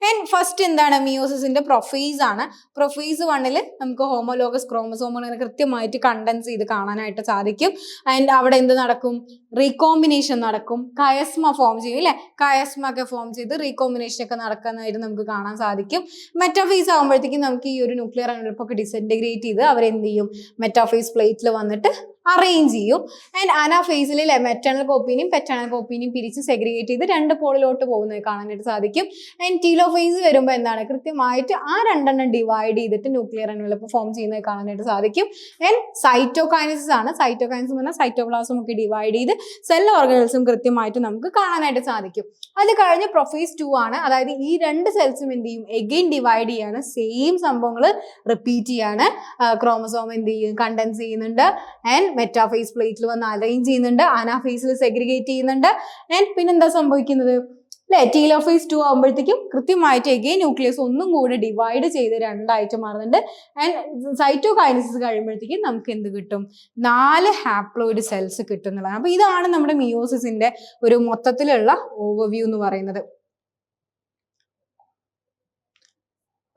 ആൻഡ് ഫസ്റ്റ് എന്താണ്? മിയോസിന്റെ പ്രൊഫൈസ് ആണ്. പ്രൊഫൈസ് വണ്ണിൽ നമുക്ക് ഹോമോലോഗസ് ക്രോമസോമുകൾ കൃത്യമായിട്ട് കണ്ടൻസ് ചെയ്ത് കാണാനായിട്ട് സാധിക്കും. ആൻഡ് അവിടെ എന്ത് നടക്കും? റീകോമ്പിനേഷൻ നടക്കും. കയസ്മ ഫോം ചെയ്യും അല്ലെ കയസ്മ ഒക്കെ ഫോം ചെയ്ത് റീകോമ്പിനേഷൻ ഒക്കെ നടക്കുന്നതായിട്ട് നമുക്ക് കാണാൻ സാധിക്കും. മെറ്റാഫേസ് ആകുമ്പോഴത്തേക്കും നമുക്ക് ഈ ഒരു ന്യൂക്ലിയർ ഒക്കെ ഡിസെന്റിഗ്രേറ്റ് ചെയ്ത് അവരെന്ത് ചെയ്യും? മെറ്റാഫേസ് പ്ലേറ്റിൽ വന്നിട്ട് അറേഞ്ച് ചെയ്യും. ആൻഡ് അനാഫേസിൽ മെറ്റേണൽ കോപ്പീനെയും പെറ്റേണൽ കോപ്പീനെയും പിരിച്ച് സെഗ്രിഗേറ്റ് ചെയ്ത് രണ്ട് പോളിലോട്ട് പോകുന്നത് കാണാനായിട്ട് സാധിക്കും. ആൻഡ് ടീലോ ഫേസ് വരുമ്പോൾ എന്താണ്? കൃത്യമായിട്ട് ആ രണ്ടെണ്ണം ഡിവൈഡ് ചെയ്തിട്ട് ന്യൂക്ലിയർ എൻവലപ്പ് ഫോം ചെയ്യുന്നത് കാണാനായിട്ട് സാധിക്കും. ആൻഡ് സൈറ്റോകൈനസിസ് ആണ്. സൈറ്റോകൈനസ് എന്ന് പറഞ്ഞാൽ സൈറ്റോപ്ലാസം ഒക്കെ ഡിവൈഡ് ചെയ്ത് സെൽ ഓർഗനൽസും കൃത്യമായിട്ട് നമുക്ക് കാണാനായിട്ട് സാധിക്കും. അത് കഴിഞ്ഞ് പ്രൊഫേസ് ടു ആണ്. അതായത് ഈ രണ്ട് സെൽസും എന്ത് ചെയ്യും? എഗെയിൻ ഡിവൈഡ് ചെയ്യാണ്. സെയിം സംഭവങ്ങൾ റിപ്പീറ്റ് ചെയ്യാണ്. ക്രോമസോം എന്ത് ചെയ്യും? കണ്ടൻസ് ചെയ്യുന്നുണ്ട്. ആൻഡ് മെറ്റാഫേസ് പ്ലേറ്റിൽ വന്ന് അലൈൻ ചെയ്യുന്നുണ്ട്. അനാഫേസിൽ സെഗ്രിഗേറ്റ് ചെയ്യുന്നുണ്ട്. ആൻഡ് പിന്നെന്താ സംഭവിക്കുന്നത്? അല്ലെ ടീലോഫേസ് ടു ആകുമ്പോഴത്തേക്കും കൃത്യമായിട്ട് എഗെയിൻ ന്യൂക്ലിയസ് ഒന്നും കൂടെ ഡിവൈഡ് ചെയ്ത് രണ്ടായിട്ട് മാറുന്നുണ്ട്. ആൻഡ് സൈറ്റോ കൈനസിസ് കഴിയുമ്പോഴത്തേക്കും നമുക്ക് എന്ത് കിട്ടും? നാല് ഹാപ്ലോയിഡ് സെൽസ് കിട്ടുന്നതാണ് അപ്പൊ ഇതാണ് നമ്മുടെ മിയോസിസിന്റെ ഒരു മൊത്തത്തിലുള്ള ഓവർവ്യൂ എന്ന് പറയുന്നത്.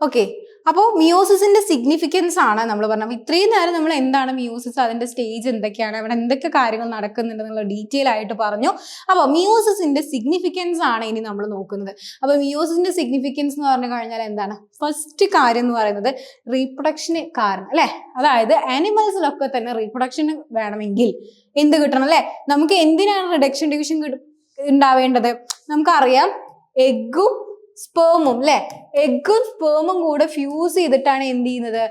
ഓക്കെ അപ്പോൾ മിയോസിസിന്റെ സിഗ്നിഫിക്കൻസ് ആണ് നമ്മൾ പറഞ്ഞത് ഇത്രയും നേരം നമ്മൾ എന്താണ് മിയോസിസ് അതിന്റെ സ്റ്റേജ് എന്തൊക്കെയാണ് അവിടെ എന്തൊക്കെ കാര്യങ്ങൾ നടക്കുന്നുണ്ട് എന്നുള്ള ഡീറ്റെയിൽ ആയിട്ട് പറഞ്ഞു. അപ്പോൾ മിയോസിസിന്റെ സിഗ്നിഫിക്കൻസ് ആണ് ഇനി നമ്മൾ നോക്കുന്നത്. അപ്പോൾ മിയോസിസിന്റെ സിഗ്നിഫിക്കൻസ് എന്ന് പറഞ്ഞു കഴിഞ്ഞാൽ എന്താണ്? ഫസ്റ്റ് കാര്യം എന്ന് പറയുന്നത് റീപ്രൊഡക്ഷന് കാരണം അല്ലേ? അതായത് ആനിമൽസിലൊക്കെ തന്നെ റീപ്രൊഡക്ഷൻ വേണമെങ്കിൽ എന്ത് കിട്ടണം അല്ലേ? നമുക്ക് എന്തിനാണ് റിഡക്ഷൻ ഡിവിഷൻ ഉണ്ടാവേണ്ടത്? നമുക്കറിയാം എഗ്ഗും സ്പേമും അല്ലെ എഗ്ഗും സ്പേമും കൂടെ ഫ്യൂസ് ചെയ്തിട്ടാണ് എന്ത് ചെയ്യുന്നത്?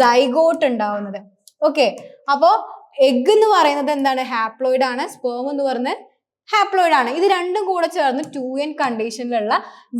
സൈഗോട്ട് ഉണ്ടാവുന്നത്. ഓക്കെ അപ്പോ എഗ് എന്ന് പറയുന്നത് എന്താണ്? ഹാപ്ലോയിഡ് ആണ്. സ്പേം എന്ന് പറയുന്നത് ഹാപ്ലോയിഡ് ആണ്. ഇത് രണ്ടും കൂടെ ചേർന്ന് ടു എൻ കണ്ടീഷനിലുള്ള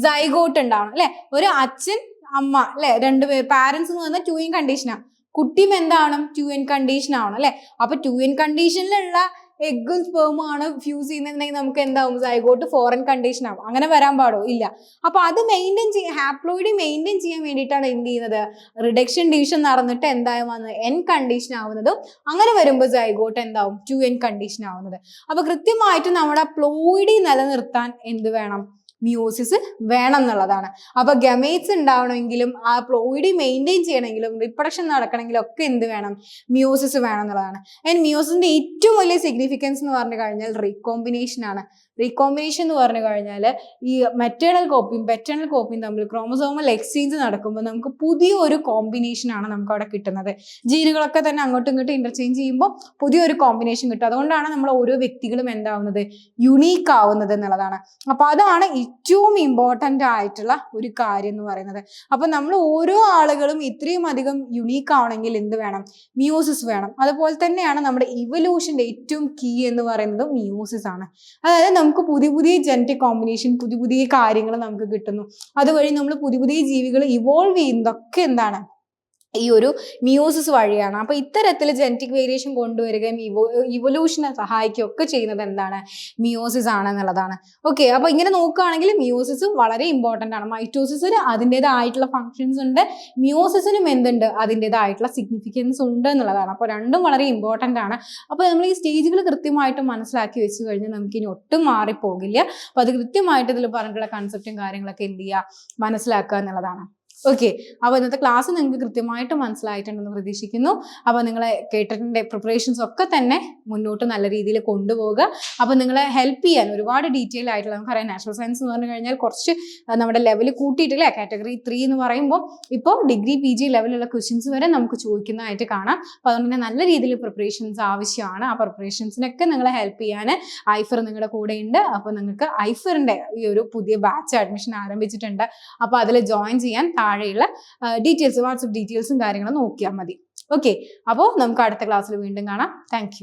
സൈഗോട്ട് ഉണ്ടാവണം അല്ലെ ഒരു അച്ഛൻ അമ്മ അല്ലെ രണ്ടുപേർ പാരന്റ്സ് എന്ന് പറയുന്നത് ടു എൻ കണ്ടീഷനാണ് കുട്ടിയും എന്താവണം? ടു എൻ കണ്ടീഷൻ ആവണം അല്ലെ അപ്പൊ ടു എൻ കണ്ടീഷനിലുള്ള എഗ്ഗും സ്പേമും ആണ് ഫ്യൂസ് ചെയ്യുന്നുണ്ടെങ്കിൽ നമുക്ക് എന്താവും? സൈഗോട്ട് ഫോറിൻ കണ്ടീഷൻ ആവും. അങ്ങനെ വരാൻ പാടോ? ഇല്ല. അപ്പൊ അത് മെയിന്റെയിൻ ചെയ്യാൻ ഹാപ്ലോയിഡ് മെയിന്റെയിൻ ചെയ്യാൻ വേണ്ടിയിട്ടാണ് എന്ത് ചെയ്യുന്നത്? റിഡക്ഷൻ ഡിവിഷൻ നടന്നിട്ട് എന്തായാലും എൻ കണ്ടീഷൻ ആവുന്നതും അങ്ങനെ വരുമ്പോൾ സൈഗോട്ട് എന്താവും? ടു എൻ കണ്ടീഷൻ ആവുന്നത്. അപ്പൊ കൃത്യമായിട്ട് നമ്മുടെ പ്ലോയിഡി നിലനിർത്താൻ എന്ത് വേണം? മിയോസിസ് വേണം എന്നുള്ളതാണ് അപ്പൊ ഗമേറ്റ്സ് ഉണ്ടാവണമെങ്കിലും ആ പ്ലോയിഡി മെയിന്റെയിൻ ചെയ്യണമെങ്കിലും റിപ്രൊഡക്ഷൻ നടക്കണമെങ്കിലും ഒക്കെ എന്ത് വേണം? മ്യൂസിസ് വേണം എന്നുള്ളതാണ് ആൻഡ് മ്യൂസിന്റെ ഏറ്റവും വലിയ സിഗ്നിഫിക്കൻസ് എന്ന് പറഞ്ഞു കഴിഞ്ഞാൽ റീകോമ്പിനേഷൻ ആണ്. റീകോമ്പിനേഷൻ എന്ന് പറഞ്ഞു കഴിഞ്ഞാൽ ഈ മെറ്റേണൽ കോപ്പിയും പെറ്റേണൽ കോപ്പിയും തമ്മിൽ ക്രോമസോമൽ എക്സ്ചേഞ്ച് നടക്കുമ്പോൾ നമുക്ക് പുതിയ ഒരു കോമ്പിനേഷൻ ആണ് നമുക്ക് അവിടെ കിട്ടുന്നത്. ജീനുകളൊക്കെ തന്നെ അങ്ങോട്ടും ഇങ്ങോട്ടും ഇന്റർചേഞ്ച് ചെയ്യുമ്പോൾ പുതിയൊരു കോമ്പിനേഷൻ കിട്ടും. അതുകൊണ്ടാണ് നമ്മൾ ഓരോ വ്യക്തികളും എന്താവുന്നത്? യുണീക്ക് ആവുന്നത് എന്നുള്ളതാണ്. അപ്പൊ അതാണ് ഏറ്റവും ഇമ്പോർട്ടന്റ് ആയിട്ടുള്ള ഒരു കാര്യം എന്ന് പറയുന്നത്. അപ്പൊ നമ്മൾ ഓരോ ആളുകളും ഇത്രയും അധികം യുണീക്ക് ആവണമെങ്കിൽ എന്ത് വേണം? മ്യൂസിസ് വേണം. അതുപോലെ തന്നെയാണ് നമ്മുടെ ഇവല്യൂഷന്റെ ഏറ്റവും കീ എന്ന് പറയുന്നത് മ്യൂസിസ് ആണ്. അതായത് നമുക്ക് പുതിയ പുതിയ ജനറ്റിക് കോമ്പിനേഷൻ പുതിയ പുതിയ കാര്യങ്ങൾ നമുക്ക് കിട്ടുന്നു. അതുവഴി നമ്മൾ പുതിയ പുതിയ ജീവികൾ ഇവോൾവ് ചെയ്യുന്നതൊക്കെ എന്താണ്? ഈ ഒരു മിയോസിസ് വഴിയാണ്. അപ്പൊ ഇത്തരത്തിൽ ജനറ്റിക് വേരിയേഷൻ കൊണ്ടുവരികയും ഇവോ ഇവല്യൂഷനെ സഹായിക്കുകയും ഒക്കെ ചെയ്യുന്നത് എന്താണ്? മിയോസിസ് ആണ് എന്നുള്ളതാണ് ഓക്കെ അപ്പൊ ഇങ്ങനെ നോക്കുകയാണെങ്കിൽ മിയോസിസ് വളരെ ഇമ്പോർട്ടന്റ് ആണ്. മൈറ്റോസിസിന് അതിന്റെതായിട്ടുള്ള ഫങ്ഷൻസ് ഉണ്ട്. മിയോസിസിനും എന്തുണ്ട്? അതിന്റെതായിട്ടുള്ള സിഗ്നിഫിക്കൻസ് ഉണ്ട് എന്നുള്ളതാണ്. അപ്പോൾ രണ്ടും വളരെ ഇമ്പോർട്ടന്റ് ആണ്. അപ്പോൾ നമ്മൾ ഈ സ്റ്റേജുകൾ കൃത്യമായിട്ട് മനസ്സിലാക്കി വെച്ച് കഴിഞ്ഞാൽ നമുക്ക് ഇനി ഒട്ടും മാറിപ്പോകില്ല. അപ്പോൾ അത് കൃത്യമായിട്ട് ഇതിൽ പറഞ്ഞിട്ടുള്ള കൺസെപ്റ്റും കാര്യങ്ങളൊക്കെ എന്ത് ചെയ്യുക? മനസ്സിലാക്കുക എന്നുള്ളതാണ്. ഓക്കെ അപ്പോൾ ഇന്നത്തെ ക്ലാസ് നിങ്ങൾക്ക് കൃത്യമായിട്ട് മനസ്സിലായിട്ടുണ്ടെന്ന് പ്രതീക്ഷിക്കുന്നു. അപ്പോൾ നിങ്ങളെ കേട്ടിട്ടിന്റെ പ്രിപ്പറേഷൻസ് ഒക്കെ തന്നെ മുന്നോട്ട് നല്ല രീതിയിൽ കൊണ്ടുപോകുക അപ്പോൾ നിങ്ങളെ ഹെൽപ്പ് ചെയ്യാൻ ഒരുപാട് ഡീറ്റെയിൽ ആയിട്ടുള്ള നമുക്കറിയാം. നാഷണൽ സയൻസ് എന്ന് പറഞ്ഞു കഴിഞ്ഞാൽ കുറച്ച് നമ്മുടെ ലെവൽ കൂട്ടിയിട്ടില്ലേ? കാറ്റഗറി ത്രീ എന്ന് പറയുമ്പോൾ ഇപ്പോൾ ഡിഗ്രി പി ജി ലെവലുള്ള ക്വസ്റ്റ്യൻസ് വരെ നമുക്ക് ചോദിക്കുന്നതായിട്ട് കാണാം. അപ്പോൾ അതുകൊണ്ട് തന്നെ നല്ല രീതിയിൽ പ്രിപ്പറേഷൻസ് ആവശ്യമാണ്. ആ പ്രിപ്പറേഷൻസിനൊക്കെ നിങ്ങളെ ഹെൽപ്പ് ചെയ്യാൻ ഐഫർ നിങ്ങളുടെ കൂടെ ഉണ്ട്. അപ്പോൾ നിങ്ങൾക്ക് ഐഫറിന്റെ ഈ ഒരു പുതിയ ബാച്ച് അഡ്മിഷൻ ആരംഭിച്ചിട്ടുണ്ട്. അപ്പോൾ അതിൽ ജോയിൻ ചെയ്യാൻ താഴെയുള്ള ഡീറ്റെയിൽസ് വാട്സപ്പ് ഡീറ്റെയിൽസും കാര്യങ്ങളും നോക്കിയാൽ മതി. ഓക്കെ അപ്പോൾ നമുക്ക് അടുത്ത ക്ലാസ്സിൽ വീണ്ടും കാണാം. താങ്ക്